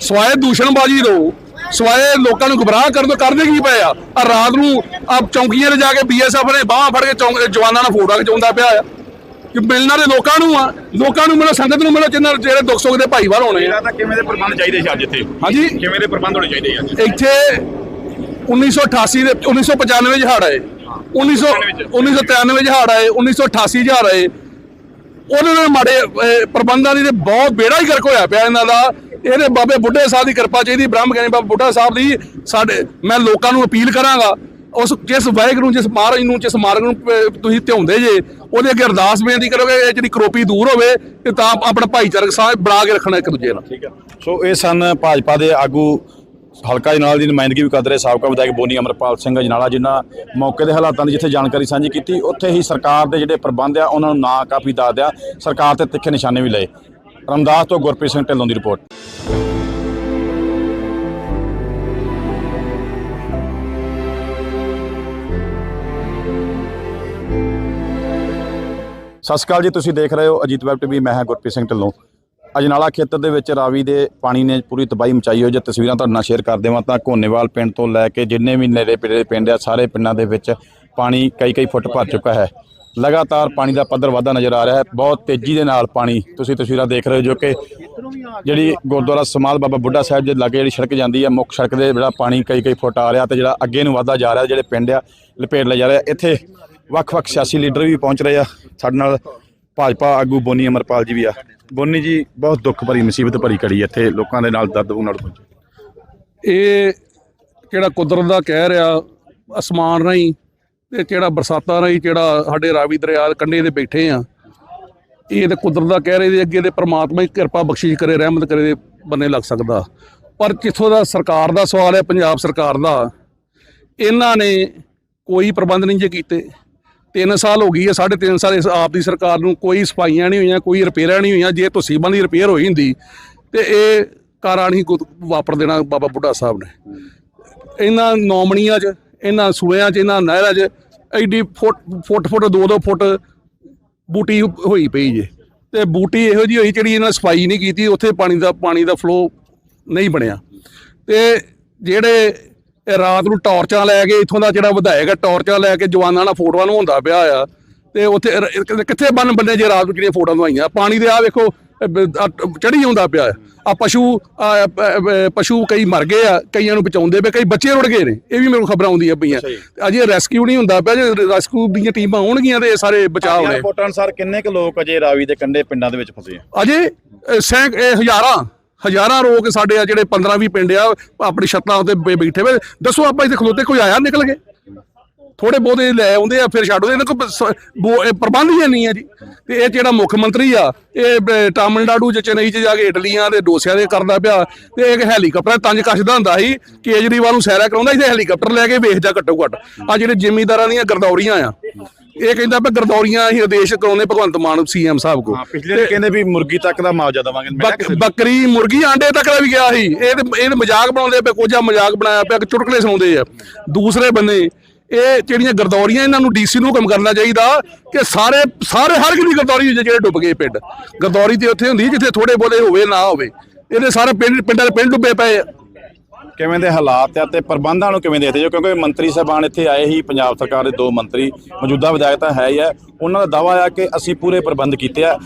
ਸਵਾਏ ਦੂਸ਼ਣਬਾਜ਼ੀ ਦੋ। ਸਵਾਏ ਲੋਕਾਂ ਨੂੰ ਗੁੰਮਰਾਹ ਕਰਨ ਤੋਂ ਕਰਦੇ ਕੀ ਪਏ ਆ? ਆ ਰਾਤ ਨੂੰ ਆ ਚੌਂਕੀਆਂ 'ਤੇ ਜਾ ਕੇ ਬੀਐਸਐਫ ਨੇ ਬਾਹਾਂ ਫੜ ਕੇ ਚੌਂਕ ਜਵਾਨਾਂ ਨਾਲ ਫੋਟੋਆਂ ਖਿਚਾਉਂਦਾ ਪਿਆ ਆ। ਕਿ ਮਿਲਣਾ ਦੇ ਲੋਕਾਂ ਨੂੰ ਆ ਲੋਕਾਂ ਨੂੰ ਮਿਲੋ ਸੰਗਤ ਨੂੰ ਮਿਲੋ ਜਿਨ੍ਹਾਂ ਜਿਹੜੇ ਦੁੱਖ ਸੁੱਖ ਦੇ ਭਾਈਵਾਲ ਹੋਣੇ ਆ। ਤਾਂ ਕਿਵੇਂ ਦੇ ਪ੍ਰਬੰਧ ਚਾਹੀਦੇ ਸੀ ਅੱਜ ਇੱਥੇ? ਹਾਂਜੀ? ਕਿਵੇਂ ਦੇ ਪ੍ਰਬੰਧ ਹੋਣੇ ਚਾਹੀਦੇ ਆ ਇੱਥੇ 1988 ਦੇ 1995 ਚ ਹੜ ਆਏ। 1900 1993 ਚ। ਹੜ ਆਏ 1988 ਚ ਹੜ ਆਏ। ਉਹਨਾਂ ਨਾਲ ਮਾੜੇ ਪ੍ਰਬੰਧਾਂ ਦੀ ਤੇ ਬਹੁਤ ਬੇੜਾ ਹੀ ਗਰਕ ਹੋਇਆ ਪਿਆ ਇਹਨਾਂ ਦਾ। ਇਹਦੇ ਬਾਬੇ ਬੁੱਢੇ ਸਾਹਿਬ ਦੀ ਕਿਰਪਾ ਚਾਹੀਦੀ, ਬ੍ਰਹਮ ਗਿਆਨੀ ਬਾਬਾ ਬੁੱਢਾ ਸਾਹਿਬ ਦੀ ਸਾਡੇ, ਮੈਂ ਲੋਕਾਂ ਨੂੰ ਅਪੀਲ ਕਰਾਂਗਾ, ਉਸ ਜਿਸ ਵਾਹਿਗੁਰੂ ਜਿਸ ਮਹਾਰਾਜ ਨੂੰ, ਜਿਸ ਮਾਰਗ ਨੂੰ ਤੁਸੀਂ ਧਿਆਉਂਦੇ ਜੇ, ਉਹਦੇ ਅੱਗੇ ਅਰਦਾਸ ਬੇਨਤੀ ਕਰੋਗੇ ਇਹ ਜਿਹੜੀ ਕਰੋਪੀ ਦੂਰ ਹੋਵੇ, ਤੇ ਤਾਂ ਆਪਣਾ ਭਾਈਚਾਰਕ ਸਾਂਝ ਬਣਾ ਕੇ ਰੱਖਣਾ ਇੱਕ ਦੂਜੇ ਨਾਲ। ਠੀਕ ਹੈ। ਸੋ ਇਹ ਸਨ ਭਾਜਪਾ ਦੇ ਆਗੂ ਹਲਕਾ ਜਨਾਲਾ ਦੀ ਨੁਮਾਇੰਦਗੀ ਵੀ ਕਰ ਰਹੇ ਸਾਬਕਾ ਵਿਧਾਇਕ ਬੋਨੀ ਅਮਰਪਾਲ ਸਿੰਘ ਜਨਾਲਾ, ਜਿਨ੍ਹਾਂ ਮੌਕੇ ਦੇ ਹਾਲਾਤਾਂ ਦੀ ਜਿੱਥੇ ਜਾਣਕਾਰੀ ਸਾਂਝੀ ਕੀਤੀ, ਉੱਥੇ ਹੀ ਸਰਕਾਰ ਦੇ ਜਿਹੜੇ ਪ੍ਰਬੰਧ ਆ, ਉਹਨਾਂ ਨੂੰ ਨਾ ਕਾਫੀ ਦੱਸਦਿਆ ਸਰਕਾਰ ਤੇ ਤਿੱਖੇ ਨਿਸ਼ਾਨੇ ਵੀ ਲਏ। ਰਮਦਾਸ ਤੋਂ ਗੁਰਪ੍ਰੀਤ ਸਿੰਘ ਢਿੱਲੋਂ ਦੀ ਰਿਪੋਰਟ। ਸਤਿ ਸ਼੍ਰੀ ਅਕਾਲ ਜੀ, ਤੁਸੀਂ ਦੇਖ ਰਹੇ ਹੋ ਅਜੀਤ ਵੈਬ ਟੀਵੀ, ਮੈਂ ਹਾਂ ਗੁਰਪ੍ਰੀਤ ਸਿੰਘ ਢਿੱਲੋਂ। ਅਜਨਾਲਾ ਖੇਤਰ ਦੇ ਵਿੱਚ ਰਾਵੀ ਦੇ ਪਾਣੀ ਨੇ ਪੂਰੀ ਤਬਾਹੀ ਮਚਾਈ ਹੋਈ, ਜੇ ਤਸਵੀਰਾਂ ਤੁਹਾਡੇ ਨਾਲ ਸ਼ੇਅਰ ਕਰ ਦੇਵਾਂ ਤਾਂ ਕੋਨੇਵਾਲ ਪਿੰਡ ਤੋਂ ਲੈ ਕੇ ਜਿੰਨੇ ਵੀ ਨੇੜੇ ਪਿੰਡ ਆ, ਸਾਰੇ ਪਿੰਡਾਂ ਦੇ ਵਿੱਚ ਪਾਣੀ ਕਈ ਕਈ ਫੁੱਟ ਭਰ ਚੁੱਕਾ ਹੈ। ਲਗਾਤਾਰ ਪਾਣੀ ਦਾ ਪੱਧਰ ਵਧਦਾ ਨਜ਼ਰ ਆ ਰਿਹਾ ਹੈ। ਬਹੁਤ ਤੇਜ਼ੀ ਦੇ ਨਾਲ ਪਾਣੀ ਤੁਸੀਂ ਤਸਵੀਰਾਂ ਦੇਖ ਰਹੇ ਹੋ ਜੋ ਕਿ ਜਿਹੜੀ ਗੁਰਦੁਆਰਾ ਸਮਾਲ ਬਾਬਾ ਬੁੱਢਾ ਸਾਹਿਬ ਦੇ ਲਾਗੇ ਜਿਹੜੀ ਸੜਕ ਜਾਂਦੀ ਹੈ, ਮੁੱਖ ਸੜਕ ਦੇ ਜਿਹੜਾ ਪਾਣੀ ਕਈ ਕਈ ਫੁੱਟ ਆ ਰਿਹਾ ਤੇ ਜਿਹੜਾ ਅੱਗੇ ਨੂੰ ਵਧਦਾ ਜਾ ਰਿਹਾ, ਜਿਹੜੇ ਪਿੰਡ ਆ, ਲਪੇਟ ਲਿਆ ਜਾ ਰਿਹਾ ਇੱਥੇ ਵੱਖ-ਵੱਖ ਸਿਆਸੀ ਲੀਡਰ ਵੀ ਪਹੁੰਚ ਰਹੇ ਆ। ਸਾਡੇ ਨਾਲ ਭਾਜਪਾ ਆਗੂ ਬੋਨੀ ਅਮਰਪਾਲ ਜੀ ਵੀ ਆ। ਬੋਨੀ ਜੀ, ਬਹੁਤ ਦੁੱਖ ਭਰੀ, ਮੁਸੀਬਤ ਭਰੀ ਘੜੀ ਇੱਥੇ, ਲੋਕਾਂ ਦੇ ਨਾਲ ਦਰਦ ਨਾਲ ਪਹੁੰਚੇ। ਇਹ ਜਿਹੜਾ ਕੁਦਰਤ ਦਾ ਕਹਿ ਰਿਹਾ ਅਸਮਾਨ ਰਾਹੀਂ ਤੇ ਜਿਹੜਾ ਬਰਸਾਤਾਂ ਰਾਹੀਂ ਜਿਹੜਾ ਸਾਡੇ ਰਾਵੀ ਦਰਿਆ ਕੰਢੇ ਤੇ ਬੈਠੇ ਆ, ਇਹ ਤੇ ਕੁਦਰਤ ਦਾ ਕਹਿ ਰਹੇ ਇਹਦੇ ਅੱਗੇ ਦੇ ਪ੍ਰਮਾਤਮਾ ਹੀ ਕਿਰਪਾ ਬਖਸ਼ਿਸ਼ ਕਰੇ, ਰਹਿਮਤ ਕਰੇ ਦੇ ਬੰਨੇ ਲੱਗ ਸਕਦਾ। ਪਰ ਜਿੱਥੋਂ ਦਾ ਸਰਕਾਰ ਦਾ ਸਵਾਲ ਹੈ, ਪੰਜਾਬ ਸਰਕਾਰ ਦਾ, ਇਹਨਾਂ ਨੇ ਕੋਈ ਪ੍ਰਬੰਧ ਨਹੀਂ ਜੇ ਕੀਤੇ। 3 ਸਾਲ ਹੋ ਗਈ ਹੈ ਸਾਢੇ ਤਿੰਨ ਸਾਲ ਇਸ ਆਪ ਦੀ ਸਰਕਾਰ ਨੂੰ ਕੋਈ ਸਫਾਈਆਂ ਨਹੀਂ ਹੋਈਆਂ, ਕੋਈ ਰਿਪੇਅਰਾਂ ਨਹੀਂ ਹੋਈਆਂ, ਜੇ ਤੁਸੀਬਾਂ ਦੀ ਰਿਪੇਅਰ ਹੋਈ ਹੁੰਦੀ, ਤੇ ਇਹ ਕਾਰਾਂ ਨਹੀਂ ਕੁ- ਵਾਪਰ ਦੇਣਾ ਬਾਬਾ ਬੁੱਢਾ ਸਾਹਿਬ ਨੇ। ਇਹਨਾਂ ਨੌਮਣੀਆਂ 'ਚ ਇਹਨਾਂ ਸੂਇਆਂ 'ਚ, ਇਹਨਾਂ ਨਹਿਰਾਂ 'ਚ ਐਡੀ ਫੁੱਟ ਫੁੱਟ ਫੁੱਟ, ਦੋ ਦੋ ਫੁੱਟ ਬੂਟੀ ਹੋਈ ਪਈ ਜੇ। ਤੇ ਬੂਟੀ ਇਹੋ ਜਿਹੀ ਹੋਈ ਜਿਹੜੀ ਇਹਨਾਂ ਸਫ਼ਾਈ ਨਹੀਂ ਕੀਤੀ, ਉੱਥੇ ਪਾਣੀ ਦਾ ਪਾਣੀ ਦਾ ਫਲੋ ਨਹੀਂ ਬਣਿਆ। ਤੇ ਜਿਹੜੇ ਰਾਤ ਨੂੰ ਟਾਰਚਾਂ ਲੈ ਕੇ ਇੱਥੋਂ ਦਾ ਜਿਹੜਾ ਵਿਧਾਇਕ ਹੈ, ਟਾਰਚਾਂ ਲੈ ਕੇ ਜਵਾਨਾਂ ਨਾਲ ਫੋਟੋਆਂ ਨੂੰ ਹੁੰਦਾ ਪਿਆ ਆ, ਤੇ ਉੱਥੇ ਕਿੱਥੇ- ਬੰਨ ਬੰਨੇ ਜੇ ਰਾਤ ਨੂੰ ਜਿਹੜੀਆਂ ਫੋਟੋਆਂ ਨਵਾਈਆਂ ਪਾਣੀ ਦੇ ਆ ਵੇਖੋ ਚੜੀ ਆਉਂਦਾ ਪਿਆ ਆ ਪਸ਼ੂ ਪਸ਼ੂ ਕਈ ਮਰ ਗਏ ਆ ਕਈਆਂ ਨੂੰ ਬਚਾਉਂਦੇ ਪਏ ਕਈ ਬੱਚੇ ਰੁੜ ਗਏ ਨੇ। ਇਹ ਵੀ ਮੈਨੂੰ ਖਬਰਾਂ ਆਉਂਦੀਆਂ ਪਈਆਂ। ਅਜੇ ਰੈਸਕਿਊ ਨਹੀਂ ਹੁੰਦਾ ਪਿਆ ਜੇ ਰੈਸਕਿਊ ਦੀਆਂ ਟੀਮਾਂ ਆਉਣਗੀਆਂ ਤੇ ਇਹ ਸਾਰੇ ਬਚਾਅ ਹੋਣੇ। ਰਿਪੋਰਟਾਂ ਅਨੁਸਾਰ ਕਿੰਨੇ ਕੁ ਲੋਕ ਅਜੇ ਰਾਵੀ ਦੇ ਕੰਢੇ ਪਿੰਡਾਂ ਦੇ ਵਿੱਚ ਫਸੇ ਆ? ਅਜੇ ਸੈਂਕ ਹਜ਼ਾਰਾਂ ਹਜ਼ਾਰਾਂ ਲੋਕ ਸਾਡੇ ਆ ਜਿਹੜੇ 15 20 ਪਿੰਡ ਆ ਆਪਣੀ ਛੱਤਾਂ ਉੱਤੇ ਬੈਠੇ ਵੇ ਦੱਸੋ ਆਪਾਂ ਇੱਥੇ ਖਲੋਤੇ ਕੋਈ ਆਇਆ ਨਿਕਲ ਗਏ? ਥੋੜੇ ਬਹੁਤੇ ਲੈ ਆਉਂਦੇ ਆ ਫਿਰ ਛੱਡ ਦਿੰਦੇ ਇਹਨਾਂ ਕੋਲ ਸ- ਬੋ- ਇਹ ਪ੍ਰਬੰਧ ਹੀ ਨਹੀਂ ਆ ਜੀ। ਤੇ ਇਹ ਜਿਹੜਾ ਮੁੱਖ ਮੰਤਰੀ ਆ ਇਹ ਬ- ਤਾਮਿਲਨਾਡੂ ਚ ਚੇਨਈ ਚ ਜਾ ਕੇ ਇਟਲੀਆਂ ਦੇ ਡੋਸਿਆਂ ਦੇ ਕਰਦਾ ਪਿਆ। ਤੇ ਇੱਕ ਹੈਲੀਕਾਪਟਰ ਤੰਜ ਕੱਛਦਾ ਹੁੰਦਾ ਸੀ ਕੇਜਰੀਵਾਲ ਨੂੰ ਸੈਰਾ ਕਰਾਉਂਦਾ ਇੱਥੇ ਹੈਲੀਕਾਪਟਰ ਲੈ ਕੇ ਵੇਖ ਜਾ ਘੱਟੋ ਘੱਟ। ਆ ਜਿਹੜੇ ਜ਼ਿਮੀਂਦਾਰਾਂ ਦੀਆਂ ਗਰਦੌਰੀਆਂ ਆ ਇਹ ਕਹਿੰਦਾ ਵੀ ਗਰਦੌਰੀਆਂ ਅਸੀਂ ਆਦੇਸ਼ ਕਰਾਉਂਦੇ ਭਗਵੰਤ ਮਾਨ ਸੀਐਮ ਸਾਹਿਬ ਕੋ ਹਾਂ ਪਿਛਲੇ ਤੇ ਕਹਿੰਦੇ ਵੀ ਮੁਰਗੀ ਤੱਕ ਦਾ ਮੁਆਵਜ਼ਾ ਦੇਵਾਂਗੇ। ਮੈਂ ਕਿਹਾ ਬੱਕ- ਬੱਕਰੀ ਮੁਰਗੀ ਆਂਡੇ ਤੱਕ ਦਾ ਵੀ ਗਿਆ ਸੀ। ਇਹ ਤੇ ਇਹ ਤੇ ਮਜ਼ਾਕ ਬਣਾਉਂਦੇ ਪਏ ਕੋਝਾ ਮਜ਼ਾਕ ਬਣਾਇਆ ਪਿਆ ਕਿ ਚੁਟਕਲੇ ਸੁਣਾਉਂਦੇ ਆ। ਦੂਸਰੇ ਬੰਨੇ ਇਹ ਜਿਹੜੀਆਂ ਗਰਦੌਰੀਆਂ ਇਹਨਾਂ ਨੂੰ ਡੀਸੀ ਨੂੰ ਹੁਕਮ ਕਰਨਾ ਚਾਹੀਦਾ ਕਿ ਸਾਰੇ ਸਾਰੇ ਹਰ ਦੀ ਗਰਦੌਰੀ ਜਿਹੜੇ ਡੁੱਬ ਗਏ ਪਿੰਡ। ਗਰਦੌਰੀ ਤੇ ਉੱਥੇ ਹੁੰਦੀ ਜਿੱਥੇ ਥੋੜੇ ਬੋਲੇ ਹੋਵੇ ਨਾ ਹੋਵੇ। ਇਹਦੇ ਸਾਰੇ ਪਿੰਡ ਪਿੰਡਾਂ ਦੇ ਪਿੰਡ ਡੁੱਬੇ ਪਏ ਆ। ਕਿਵੇਂ ਦੇ ਹਾਲਾਤ ਆ ਤੇ ਪ੍ਰਬੰਧਾਂ ਨੂੰ ਕਿਵੇਂ ਦੇਖਦੇ ਜੋ ਕਿਉਂਕਿ ਮੰਤਰੀ ਸਾਹਿਬਾਨ ਇੱਥੇ ਆਏ ਹੀ ਪੰਜਾਬ ਸਰਕਾਰ ਦੇ ਦੋ ਮੰਤਰੀ ਮੌਜੂਦਾ ਵਿਧਾਇਕ ਤਾਂ ਹੈ ਹੀ ਹੈ ਉਹਨਾਂ ਦਾ ਦਾਵਾ ਆ ਕਿ ਅਸੀਂ ਪੂਰੇ ਪ੍ਰਬੰਧ ਕੀਤੇ ਆ।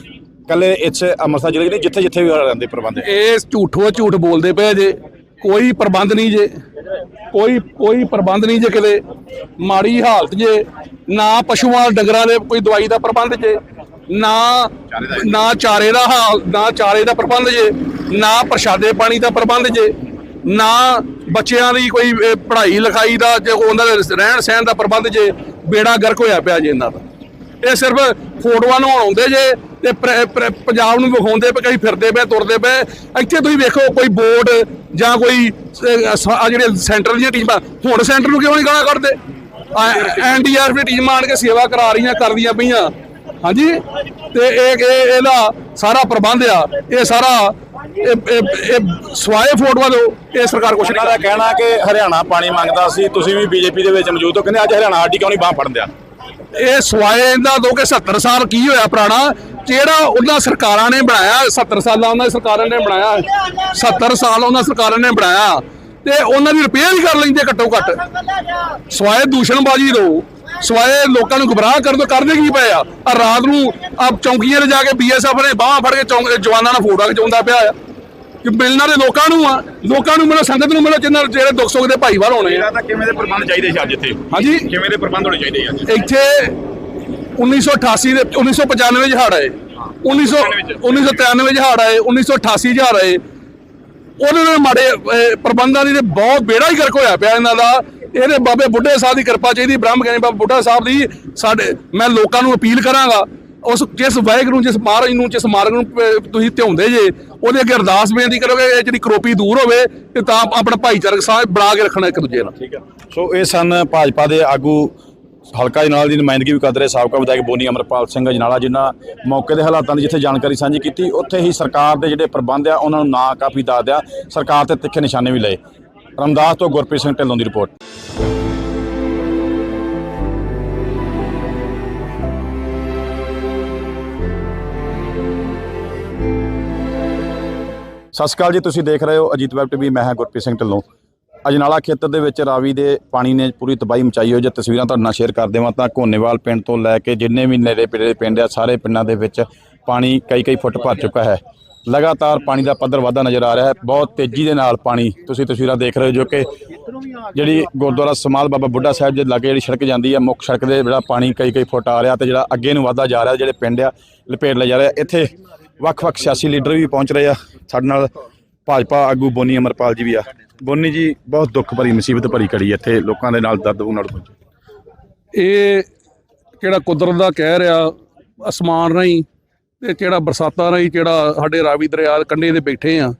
ਕੱਲੇ ਇੱਥੇ ਅੰਮ੍ਰਿਤਸਰ ਜ਼ਿਲ੍ਹੇ ਨਹੀਂ ਜਿੱਥੇ ਜਿੱਥੇ ਵੀ ਰਹਿੰਦੇ ਪ੍ਰਬੰਧ। ਇਹ ਝੂਠੋ ਝੂਠ ਬੋਲਦੇ ਪਏ ਜੇ। ਕੋਈ ਪ੍ਰਬੰਧ ਨਹੀਂ ਜੇ, ਕੋਈ ਕੋਈ ਪ੍ਰਬੰਧ ਨਹੀਂ ਜੇ ਕਿਤੇ। ਮਾੜੀ ਹਾਲਤ ਜੇ, ਨਾ ਪਸ਼ੂਆਂ ਡੰਗਰਾਂ ਦੇ ਕੋਈ ਦਵਾਈ ਦਾ ਪ੍ਰਬੰਧ ਜੇ, ਨਾ ਨਾ ਚਾਰੇ ਦਾ ਹਾਲ, ਨਾ ਚਾਰੇ ਦਾ ਪ੍ਰਬੰਧ ਜੇ, ਨਾ ਪ੍ਰਸ਼ਾਦੇ ਪਾਣੀ ਦਾ ਪ੍ਰਬੰਧ ਜੇ, ਨਾ ਬੱਚਿਆਂ ਦੀ ਕੋਈ ਪੜ੍ਹਾਈ ਲਿਖਾਈ ਦਾ ਜੇ ਉਹਨਾਂ ਦੇ ਰਹਿਣ ਸਹਿਣ ਦਾ ਪ੍ਰਬੰਧ ਜੇ, ਬੇੜਾ ਗਰਕ ਹੋਇਆ ਪਿਆ ਜੇ ਇਹਨਾਂ ਦਾ। ਇਹ ਸਿਰਫ ਫੋਟੋਆਂ ਨੂੰ ਆਉਂਦੇ ਜੇ ਤੇ ਪੰਜਾਬ ਨੂੰ ਵਿਖਾਉਂਦੇ ਪਏ, ਕਈ ਫਿਰਦੇ ਪਏ, ਤੁਰਦੇ ਪਏ। ਇੱਥੇ ਤੁਸੀਂ ਵੇਖੋ, ਕੋਈ ਬੋਰਡ ਜਾਂ ਕੋਈ ਆਹ ਜਿਹੜੇ ਸੈਂਟਰ ਦੀਆਂ ਟੀਮਾਂ ਹੁਣ ਸੈਂਟਰ ਨੂੰ ਕਿਉਂ ਨਹੀਂ ਗਾਲਾਂ ਕੱਢਦੇ? ਐਨਡੀਆਰਐਫ ਦੀ ਟੀਮਾਂ ਆਣ ਕੇ ਸੇਵਾ ਕਰਾ ਰਹੀਆਂ ਕਰਦੀਆਂ ਪਈਆਂ। ਹਾਂਜੀ? ਤੇ ਇਹ ਇਹ ਇਹਦਾ ਸਾਰਾ ਪ੍ਰਬੰਧ ਆ। ਇਹ ਸਾਰਾ ਇਹ- ਸਵਾਏ ਫੋਟੋਆਂ ਦੋ ਇਹ ਸਰਕਾਰ ਕੁਛ ਨਹੀਂ ਦਾ ਕਹਿਣਾ ਕਿ ਹਰਿਆਣਾ ਪਾਣੀ ਮੰਗਦਾ ਸੀ ਤੁਸੀਂ ਵੀ ਬੀਜੇਪੀ ਦੇ ਵਿੱਚ ਮੌਜੂਦ ਹੋ ਕਹਿੰਦੇ ਅੱਜ ਹਰਿਆਣਾ ਸਾਡੀ ਕਿਉਂ ਨਹੀਂ ਬਾਹ ਫੜਨ ਦਿਆ? ਇਹ ਸਵਾਏ ਇਹਦਾ ਦੋ ਕਿ 70 ਸਾਲ ਕੀ ਹੋਇਆ ਪੁਰਾਣਾ? ਜਿਹੜਾ ਉਹਨਾਂ ਸਰਕਾਰਾਂ ਨੇ ਬਣਾਇਆ 70 ਸਾਲਾਂ ਉਹਨਾਂ ਸਰਕਾਰਾਂ ਨੇ ਬਣਾਇਆ 70 ਸਾਲ ਉਹਨਾਂ ਸਰਕਾਰਾਂ ਨੇ ਬਣਾਇਆ ਤੇ ਉਹਨਾਂ ਦੀ ਰਿਪੇਅਰ ਹੀ ਕਰ ਲੈਂਦੇ ਘੱਟੋ ਘੱਟ। ਸਵਾਏ ਦੂਸ਼ਣਬਾਜ਼ੀ ਦੋ ਸਵਾਏ ਲੋਕਾਂ ਨੂੰ ਗੁੰਮਰਾਹ ਕਰਨ ਤੋਂ ਕਰਦੇ ਕੀ ਪਏ ਆ? ਆ ਰਾਤ ਨੂੰ ਆ ਚੌਂਕੀਆਂ 'ਤੇ ਜਾ ਕੇ ਬੀਐਸਐਫ ਨੇ ਬਾਹਾਂ ਫੜ ਕੇ ਜਵਾਨਾਂ ਨਾਲ ਫੋਟੋਆਂ ਖਿਚਾਉਂਦਾ ਪਿਆ ਆ। ਕਿ ਮਿਲਣਾ ਦੇ ਲੋਕਾਂ ਨੂੰ ਆ ਲੋਕਾਂ ਨੂੰ ਮਿਲੋ ਸੰਗਤ ਨੂੰ ਮਿਲੋ ਜਿਹੜੇ ਦੁੱਖ ਸੁੱਖ ਦੇ ਭਾਈਵਾਲ ਹੋਣੇ ਆ। ਤਾਂ ਕਿਵੇਂ ਦੇ ਪ੍ਰਬੰਧ ਚਾਹੀਦੇ ਸੀ ਅੱਜ ਇੱਥੇ? ਹਾਂਜੀ? ਕਿਵੇਂ ਦੇ ਪ੍ਰਬੰਧ ਹੋਣੇ ਚਾਹੀਦੇ ਅੱਜ? ਇੱਥੇ 1988 ਦੇ 1995 ਚ ਹੜ ਆਏ। 1900 1993 ਚ। ਹੜ ਆਏ 1988 ਚ ਹੜ ਆਏ। ਉਹਦੇ ਨਾਲ ਮਾੜੇ ਪ੍ਰਬੰਧਾਂ ਦੀ ਤੇ ਬਹੁਤ ਬੇੜਾ ਹੀ ਗਰਕ ਹੋਇਆ ਪਿਆ ਇਹਨਾਂ ਦਾ। ਇਹਦੇ ਬਾਬੇ ਬੁੱਢੇ ਸਾਹਿਬ ਦੀ ਕਿਰਪਾ ਚਾਹੀਦੀ ਬ੍ਰਹਮ ਗਿਆਨੀ ਬਾਬਾ ਬੁੱਢਾ ਸਾਹਿਬ ਦੀ। ਸਾਡੇ ਮੈਂ ਲੋਕਾਂ ਨੂੰ ਅਪੀਲ ਕਰਾਂਗਾ ਉਸ ਜਿਸ ਵਾਹਿਗੁਰੂ ਜਿਸ ਮਹਾਰਾਜ ਨੂੰ ਜਿਸ ਮਾਰਗ ਨੂੰ ਤੁਸੀਂ ਧਿਆਉਂਦੇ ਜੇ ਉਹਦੇ ਅੱਗੇ ਅਰਦਾਸ ਬੇਨਤੀ ਕਰੋਗੇ ਇਹ ਜਿਹੜੀ ਕਰੋਪੀ ਦੂਰ ਹੋਵੇ ਤੇ ਤਾਂ ਆਪਣਾ ਭਾਈਚਾਰਕ ਸਾਂਝ ਬਣਾ ਕੇ ਰੱਖਣਾ ਇੱਕ ਦੂਜੇ ਨਾਲ। ਠੀਕ ਹੈ। ਸੋ ਇਹ ਸਨ ਭਾਜਪਾ ਦੇ ਆਗੂ ਹਲਕਾ ਜਨਾਲਾ ਦੀ ਨੁਮਾਇੰਦਗੀ ਵੀ ਕਰਦੇ ਰਹੇ, ਸਾਬਕਾ ਵਿਧਾਇਕ ਬੋਨੀ ਅਮਰਪਾਲ ਸਿੰਘ ਜਨਾਲਾ, ਜਿਨ੍ਹਾਂ ਮੌਕੇ ਦੇ ਹਾਲਾਤਾਂ ਦੀ ਜਿੱਥੇ ਜਾਣਕਾਰੀ ਸਾਂਝੀ ਕੀਤੀ, ਉੱਥੇ ਹੀ ਸਰਕਾਰ ਦੇ ਜਿਹੜੇ ਪ੍ਰਬੰਧ ਆ, ਉਹਨਾਂ ਨੂੰ ਨਾ ਕਾਫੀ ਦੱਸਿਆ ਸਰਕਾਰ ਤੇ ਤਿੱਖੇ ਨਿਸ਼ਾਨੇ ਵੀ ਲਏ। ਰਮਦਾਸ ਤੋਂ ਗੁਰਪ੍ਰੀਤ ਸਿੰਘ ਢਿੱਲੋਂ ਦੀ ਰਿਪੋਰਟ। ਸਤਿ ਸ਼੍ਰੀ ਅਕਾਲ ਜੀ, ਤੁਸੀਂ ਦੇਖ ਰਹੇ ਹੋ ਅਜੀਤ ਵੈਬ ਟੀਵੀ, ਮੈਂ ਹਾਂ ਗੁਰਪ੍ਰੀਤ ਸਿੰਘ ਢਿੱਲੋਂ। ਅਜਨਾਲਾ ਖੇਤਰ ਦੇ ਵਿੱਚ ਰਾਵੀ ਦੇ ਪਾਣੀ ਨੇ ਪੂਰੀ ਤਬਾਹੀ ਮਚਾਈ ਹੋਈ। ਜੇ ਤਸਵੀਰਾਂ ਤੁਹਾਡੇ ਨਾਲ ਸ਼ੇਅਰ ਕਰ ਦੇਵਾਂ ਤਾਂ ਘੋਨੇਵਾਲ ਪਿੰਡ ਤੋਂ ਲੈ ਕੇ ਜਿੰਨੇ ਵੀ ਨੇੜੇ ਪਿੰਡੇ ਪਿੰਡ ਆ, ਸਾਰੇ ਪਿੰਡਾਂ ਦੇ ਵਿੱਚ ਪਾਣੀ ਕਈ ਕਈ ਫੁੱਟ ਭਰ ਚੁੱਕਾ ਹੈ। ਲਗਾਤਾਰ ਪਾਣੀ ਦਾ ਪੱਧਰ ਵਧਦਾ ਨਜ਼ਰ ਆ ਰਿਹਾ ਹੈ। ਬਹੁਤ ਤੇਜ਼ੀ ਦੇ ਨਾਲ ਪਾਣੀ ਤੁਸੀਂ ਤਸਵੀਰਾਂ ਦੇਖ ਰਹੇ ਹੋ ਜੋ ਕਿ ਜਿਹੜੀ ਗੁਰਦੁਆਰਾ ਸਮਾਲ ਬਾਬਾ ਬੁੱਢਾ ਸਾਹਿਬ ਦੇ ਲਾਗੇ ਜਿਹੜੀ ਸੜਕ ਜਾਂਦੀ ਹੈ ਮੁੱਖ ਸੜਕ ਦੇ ਜਿਹੜਾ ਪਾਣੀ ਕਈ ਕਈ ਫੁੱਟ ਆ ਰਿਹਾ ਤੇ ਜਿਹੜਾ ਅੱਗੇ ਨੂੰ ਵਧਦਾ ਜਾ ਰਿਹਾ ਜਿਹੜੇ ਪਿੰਡ ਆ, ਲਪੇਟ ਲਿਆ ਜਾ ਰਿਹਾ ਇੱਥੇ ਵੱਖ-ਵੱਖ ਸਿਆਸੀ ਲੀਡਰ ਵੀ ਪਹੁੰਚ ਰਹੇ ਆ। ਸਾਡੇ ਨਾਲ ਭਾਜਪਾ ਆਗੂ ਬੋਨੀ ਅਮਰਪਾਲ ਜੀ ਵੀ ਆ। ਬੋਨੀ ਜੀ, ਬਹੁਤ ਦੁੱਖ ਭਰੀ ਮੁਸੀਬਤ ਭਰੀ ਘੜੀ ਇੱਥੇ ਲੋਕਾਂ ਦੇ ਨਾਲ ਦਰਦ ਨਾਲ ਪਹੁੰਚੇ। ਇਹ ਜਿਹੜਾ ਕੁਦਰਤ ਦਾ ਕਹਿ ਰਿਹਾ ਅਸਮਾਨ ਰਾਹੀਂ ਤੇ ਜਿਹੜਾ ਬਰਸਾਤਾਂ ਰਾਹੀਂ ਜਿਹੜਾ ਸਾਡੇ ਰਾਵੀ ਦਰਿਆ ਦੇ ਕੰਢੇ 'ਤੇ ਬੈਠੇ ਆ,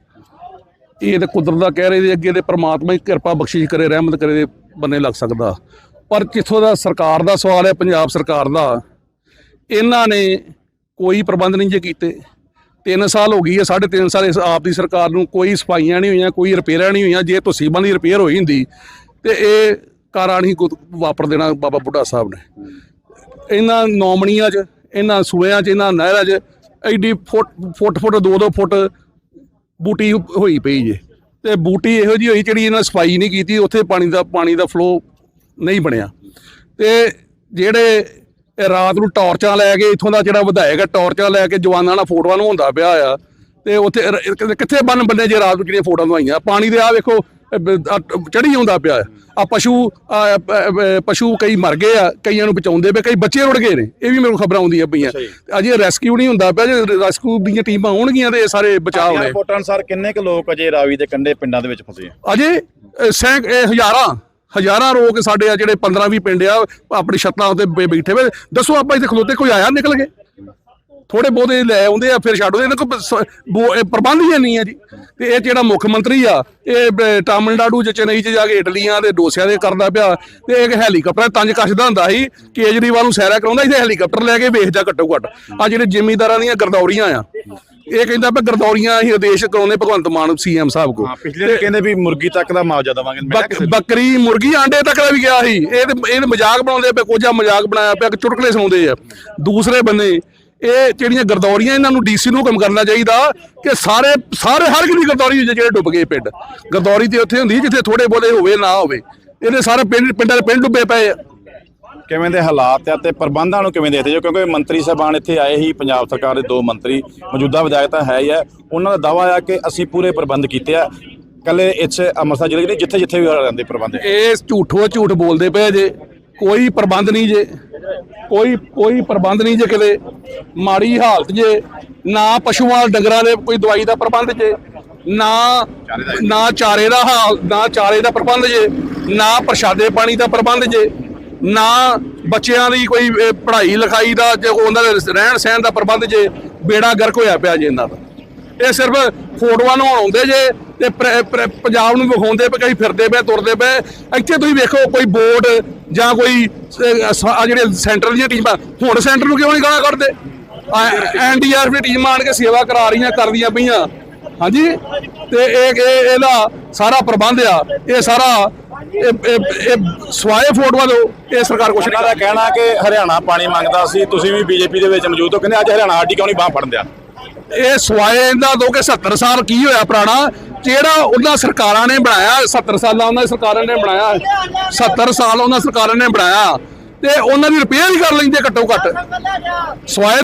ਇਹ ਤੇ ਕੁਦਰਤ ਦਾ ਕਹਿ ਰਹੇ ਇਹਦੇ ਅੱਗੇ ਤੇ ਪ੍ਰਮਾਤਮਾ ਹੀ ਕਿਰਪਾ ਬਖਸ਼ਿਸ਼ ਕਰੇ, ਰਹਿਮਤ ਕਰੇ ਦੇ ਬੰਨੇ ਲੱਗ ਸਕਦਾ। ਪਰ ਕਿੱਥੋਂ ਦਾ ਸਰਕਾਰ ਦਾ ਸਵਾਲ ਹੈ ਪੰਜਾਬ ਸਰਕਾਰ ਦਾ, ਇਹਨਾਂ ਨੇ ਕੋਈ ਪ੍ਰਬੰਧ ਨਹੀਂ ਜੇ ਕੀਤੇ। 3 ਸਾਲ ਹੋ ਗਈ ਹੈ, ਸਾਢੇ ਤਿੰਨ ਸਾਲ ਇਸ ਆਪ ਦੀ ਸਰਕਾਰ ਨੂੰ ਕੋਈ ਸਫਾਈਆਂ ਨਹੀਂ ਹੋਈਆਂ, ਕੋਈ ਰਿਪੇਅਰਾਂ ਨਹੀਂ ਹੋਈਆਂ, ਜੇ ਤਸੀਬਾਂ ਦੀ ਰਿਪੇਅਰ ਹੋਈ ਹੁੰਦੀ, ਤੇ ਇਹ ਕਾਰਾਂ ਨਹੀਂ ਕੁ- ਵਾਪਰ ਦੇਣਾ ਬਾਬਾ ਬੁੱਢਾ ਸਾਹਿਬ ਨੇ। ਇਹਨਾਂ ਨੌਮਣੀਆਂ 'ਚ, ਇਹਨਾਂ ਸੂਇਆਂ 'ਚ, ਇਹਨਾਂ ਨਹਿਰਾਂ 'ਚ ਐਡੀ ਫੁੱਟ ਫੁੱਟ ਫੁੱਟ, ਦੋ ਦੋ ਫੁੱਟ ਬੂਟੀ ਹੋਈ ਪਈ ਜੇ। ਤੇ ਬੂਟੀ ਇਹੋ ਜਿਹੀ ਹੋਈ ਜਿਹੜੀ ਇਹਨਾਂ ਸਫ਼ਾਈ ਨਹੀਂ ਕੀਤੀ, ਉੱਥੇ ਪਾਣੀ ਦਾ ਪਾਣੀ ਦਾ ਫਲੋ ਨਹੀਂ ਬਣਿਆ। ਤੇ ਜਿਹੜੇ ਇਹ ਰਾਤ ਨੂੰ ਟਾਰਚਾਂ ਲੈ ਕੇ ਇੱਥੋਂ ਦਾ ਜਿਹੜਾ ਵਿਧਾਇਕ ਹੈ ਟਾਰਚਾਂ ਲੈ ਕੇ ਜਵਾਨਾਂ ਨਾਲ ਫੋਟੋਆਂ ਨੂੰ ਹੁੰਦਾ ਪਿਆ ਆ। ਤੇ ਉੱਥੇ ਕਿੱਥੇ ਬੰਨ ਬੰਨੇ ਜੇ ਰਾਤ ਨੂੰ ਕਿਹੜੀਆਂ ਫੋਟੋਆਂ ਦਵਾਈਆਂ ਪਾਣੀ ਦੇ ਆ ਵੇਖੋ ਚੜੀ ਹੁੰਦਾ ਪਿਆ ਆ। ਪਸ਼ੂ ਪਸ਼ੂ ਕਈ ਮਰ ਗਏ ਆ ਕਈਆਂ ਨੂੰ ਬਚਾਉਂਦੇ ਪਏ ਕਈ ਬੱਚੇ ਰੁੜ ਗਏ ਨੇ। ਇਹ ਵੀ ਮੈਨੂੰ ਖਬਰਾਂ ਆਉਂਦੀਆਂ ਪਈਆਂ। ਅਜੇ ਰੈਸਕਿਊ ਨਹੀਂ ਹੁੰਦਾ ਪਿਆ ਜੇ ਰੈਸਕਿਊ ਦੀਆਂ ਟੀਮਾਂ ਆਉਣਗੀਆਂ ਤੇ ਇਹ ਸਾਰੇ ਬਚਾਅ ਹੋਣੇ। ਰਿਪੋਰਟਾਂ ਅਨੁਸਾਰ ਕਿੰਨੇ ਕੁ ਲੋਕ ਅਜੇ ਰਾਵੀ ਦੇ ਕੰਢੇ ਪਿੰਡਾਂ ਦੇ ਵਿੱਚ ਫਸੇ ਆ? ਅਜੇ ਸੈਂਕ ਹਜ਼ਾਰਾਂ। ਹਜ਼ਾਰਾਂ ਲੋਕ ਸਾਡੇ ਆ ਜਿਹੜੇ 15 20 ਪਿੰਡ ਆ, ਆਪਣੀ ਛੱਤਾਂ ਉੱਤੇ ਬੈਠੇ ਹੋਏ ਦੱਸੋ ਆਪਾਂ ਇੱਥੇ ਖਲੋਤੇ ਕੋਈ ਆਇਆ ਨਿਕਲ ਕੇ? ਥੋੜੇ ਬਹੁਤੇ ਲੈ ਆਉਂਦੇ ਆ, ਫਿਰ ਛੱਡ ਇਹਨਾਂ ਕੋਲ ਪ੍ਰਬੰਧ ਹੀ ਨਹੀਂ ਆ ਜੀ। ਤੇ ਇਹ ਜਿਹੜਾ ਮੁੱਖ ਮੰਤਰੀ ਆ, ਇਹ ਤਾਮਿਲਨਾਡੂ ਚ ਚੇਨਈ ਚ ਜਾ ਕੇ ਇਟਲੀਆਂ ਦੇ ਡੋਸਿਆਂ ਦੇ ਕਰਦਾ ਪਿਆ। ਤੇ ਇੱਕ ਹੈਲੀਕਾਪਟਰ ਤੰਜ ਕੱਸਦਾ ਹੁੰਦਾ ਸੀ, ਕੇਜਰੀਵਾਲ ਨੂੰ ਸੈਰਾ ਕਰਾਉਂਦਾ ਇੱਥੇ ਹੈਲੀਕਾਪਟਰ ਲੈ ਕੇ ਵੇਖ ਜਾ ਘੱਟੋ ਘੱਟ। ਆ ਜਿਹੜੇ ਜਿਮੀਦਾਰਾਂ ਦੀਆਂ ਗਰਦੌਰੀਆਂ ਆ। ਇਹ ਕਹਿੰਦਾ ਵੀ ਗਰਦੌਰੀਆਂ ਅਸੀਂ ਆਦੇਸ਼ ਕਰਾਉਂਦੇ ਭਗਵੰਤ ਮਾਨ ਸੀਐਮ ਸਾਹਿਬ ਕੋ ਹਾਂ ਪਿਛਲੇ ਦਿਨ ਕਹਿੰਦੇ ਵੀ ਮੁਰਗੀ ਤੱਕ ਦਾ ਮੁਆਵਜ਼ਾ ਦੇਵਾਂਗੇ। ਮੈਂ ਕਿਹਾ ਬੱਕਰੀ ਮੁਰਗੀ ਆਂਡੇ ਤੱਕ ਦਾ ਵੀ ਗਿਆ ਸੀ। ਇਹ ਤੇ ਇਹ ਤੇ ਮਜ਼ਾਕ ਬਣਾਉਂਦੇ ਪਏ ਕੋਝਾ ਮਜ਼ਾਕ ਬਣਾਇਆ ਪਿਆ ਕਿ ਚੁਟਕਲੇ ਸੁਣਾਉਂਦੇ ਆ। ਦੂਸਰੇ ਬੰਦੇ ਇਹ ਜਿਹੜੀਆਂ ਗਰਦੌਰੀਆਂ ਇਹਨਾਂ ਨੂੰ ਡੀਸੀ ਨੂੰ ਹੁਕਮ ਕਰਨਾ ਚਾਹੀਦਾ ਕਿ ਸਾਰੇ ਸਾਰੇ ਹਰ ਕਿਸੇ ਦੀ ਗਰਦੌਰੀ ਹੁੰਦੀ ਜਿਹੜੇ ਡੁੱਬ ਗਏ ਪਿੰਡ। ਗਰਦੌਰੀ ਤੇ ਉੱਥੇ ਹੁੰਦੀ ਜਿੱਥੇ ਥੋੜੇ ਬੋਲੇ ਹੋਵੇ ਨਾ ਹੋਵੇ। ਇਹਦੇ ਸਾਰੇ ਪਿੰਡ ਪਿੰਡਾਂ ਦੇ ਪਿੰਡ ਡੁੱਬੇ ਪਏ ਆ। ਕਿਵੇਂ ਦੇ ਹਾਲਾਤ ਆ ਤੇ ਪ੍ਰਬੰਧਾਂ ਨੂੰ ਕਿਵੇਂ ਦੇਖਦੇ ਜੋ ਕਿਉਂਕਿ ਮੰਤਰੀ ਸਾਹਿਬਾਨ ਇੱਥੇ ਆਏ ਹੀ, ਪੰਜਾਬ ਸਰਕਾਰ ਦੇ ਦੋ ਮੰਤਰੀ, ਮੌਜੂਦਾ ਵਿਧਾਇਕ ਤਾਂ ਹੈ ਹੀ ਹੈ ਉਹਨਾਂ ਦਾ ਦਾਵਾ ਆ ਕਿ ਅਸੀਂ ਪੂਰੇ ਪ੍ਰਬੰਧ ਕੀਤੇ ਆ। ਕੱਲੇ ਇੱਥੇ ਅੰਮ੍ਰਿਤਸਰ ਜ਼ਿਲ੍ਹੇ ਦੇ ਜਿੱਥੇ ਜਿੱਥੇ ਵੀ ਰਹਿੰਦੇ ਪ੍ਰਬੰਧ। ਇਹ ਝੂਠੋ ਝੂਠ ਬੋਲਦੇ ਪਏ ਜੇ। ਕੋਈ ਪ੍ਰਬੰਧ ਨਹੀਂ ਜੇ। ਕੋਈ ਕੋਈ ਪ੍ਰਬੰਧ ਨਹੀਂ ਜੇ ਕਿਤੇ। ਮਾੜੀ ਹਾਲਤ ਜੇ। ਨਾ ਪਸ਼ੂਆਂ ਡੰਗਰਾਂ ਦੇ ਕੋਈ ਦਵਾਈ ਦਾ ਪ੍ਰਬੰਧ ਜੇ। ਨਾ ਨਾ ਚਾਰੇ ਦਾ ਹਾਲ, ਨਾ ਚਾਰੇ ਦਾ ਪ੍ਰਬੰਧ ਜੇ। ਨਾ ਪ੍ਰਸ਼ਾਦੇ ਪਾਣੀ ਦਾ ਪ੍ਰਬੰਧ ਜੇ। ਨਾ ਬੱਚਿਆਂ ਦੀ ਕੋਈ ਪੜ੍ਹਾਈ ਲਿਖਾਈ ਦਾ ਜੇ ਉਹਨਾਂ ਦੇ ਰਹਿਣ ਸਹਿਣ ਦਾ ਪ੍ਰਬੰਧ ਜੇ ਬੇੜਾ ਗਰਕ ਹੋਇਆ ਪਿਆ ਜੇ ਇਹਨਾਂ ਦਾ। ਇਹ ਸਿਰਫ ਫੋਟੋਆਂ ਨੂੰ ਆਉਂਦੇ ਜੇ ਤੇ ਪੰਜਾਬ ਨੂੰ ਵਿਖਾਉਂਦੇ ਪਏ ਕਈ ਫਿਰਦੇ ਪਏ ਤੁਰਦੇ ਪਏ। ਇੱਥੇ ਤੁਸੀਂ ਵੇਖੋ ਕੋਈ ਬੋਰਡ ਜਾਂ ਕੋਈ ਅਹ, ਜਿਹੜੇ ਸੈਂਟਰ ਦੀਆਂ ਟੀਮਾਂ ਹੁਣ ਸੈਂਟਰ ਨੂੰ ਕਿਉਂ ਨਹੀਂ ਗਾਲਾਂ ਕੱਢਦੇ? ਐਨਡੀਆਰਐਫ ਦੀ ਟੀਮਾਂ ਆਣ ਕੇ ਸੇਵਾ ਕਰਾ ਰਹੀਆਂ ਕਰਦੀਆਂ ਪਈਆਂ। ਹਾਂਜੀ? ਤੇ ਇਹ ਇਹ ਇਹਦਾ ਸਾਰਾ ਪ੍ਰਬੰਧ ਆ ਇਹ ਸਾਰਾ ਇਹ ਸਵਾਏ ਫੋਟੋਆਂ ਦੋ ਇਹ ਸਰਕਾਰ ਕੁਛ ਨਹੀਂ ਉਹਨਾਂ ਦਾ ਕਹਿਣਾ ਕਿ ਹਰਿਆਣਾ ਪਾਣੀ ਮੰਗਦਾ ਸੀ ਤੁਸੀਂ ਵੀ ਬੀਜੇਪੀ ਦੇ ਵਿੱਚ ਮੌਜੂਦ ਹੋ ਕਹਿੰਦੇ ਅੱਜ ਹਰਿਆਣਾ ਸਾਡੀ ਕਿਉਂ ਨਹੀਂ ਬਾਹ ਫੜਨ ਦਿਆ? ਇਹ ਸਵਾਏ ਇਹਦਾ ਦੋ ਕਿ 70 ਸਾਲ ਕੀ ਹੋਇਆ ਪੁਰਾਣਾ ਜਿਹੜਾ ਉਹਨਾਂ ਸਰਕਾਰਾਂ ਨੇ ਬਣਾਇਆ 70 ਸਾਲਾਂ ਉਹਨਾਂ ਦੀ ਸਰਕਾਰਾਂ ਨੇ ਬਣਾਇਆ 70 ਸਾਲ ਉਹਨਾਂ ਸਰਕਾਰਾਂ ਨੇ ਬਣਾਇਆ ਤੇ ਉਹਨਾਂ ਦੀ ਰਿਪੇਅਰ ਹੀ ਕਰ ਲੈਂਦੇ ਘੱਟੋ ਘੱਟ। ਸਵਾਏ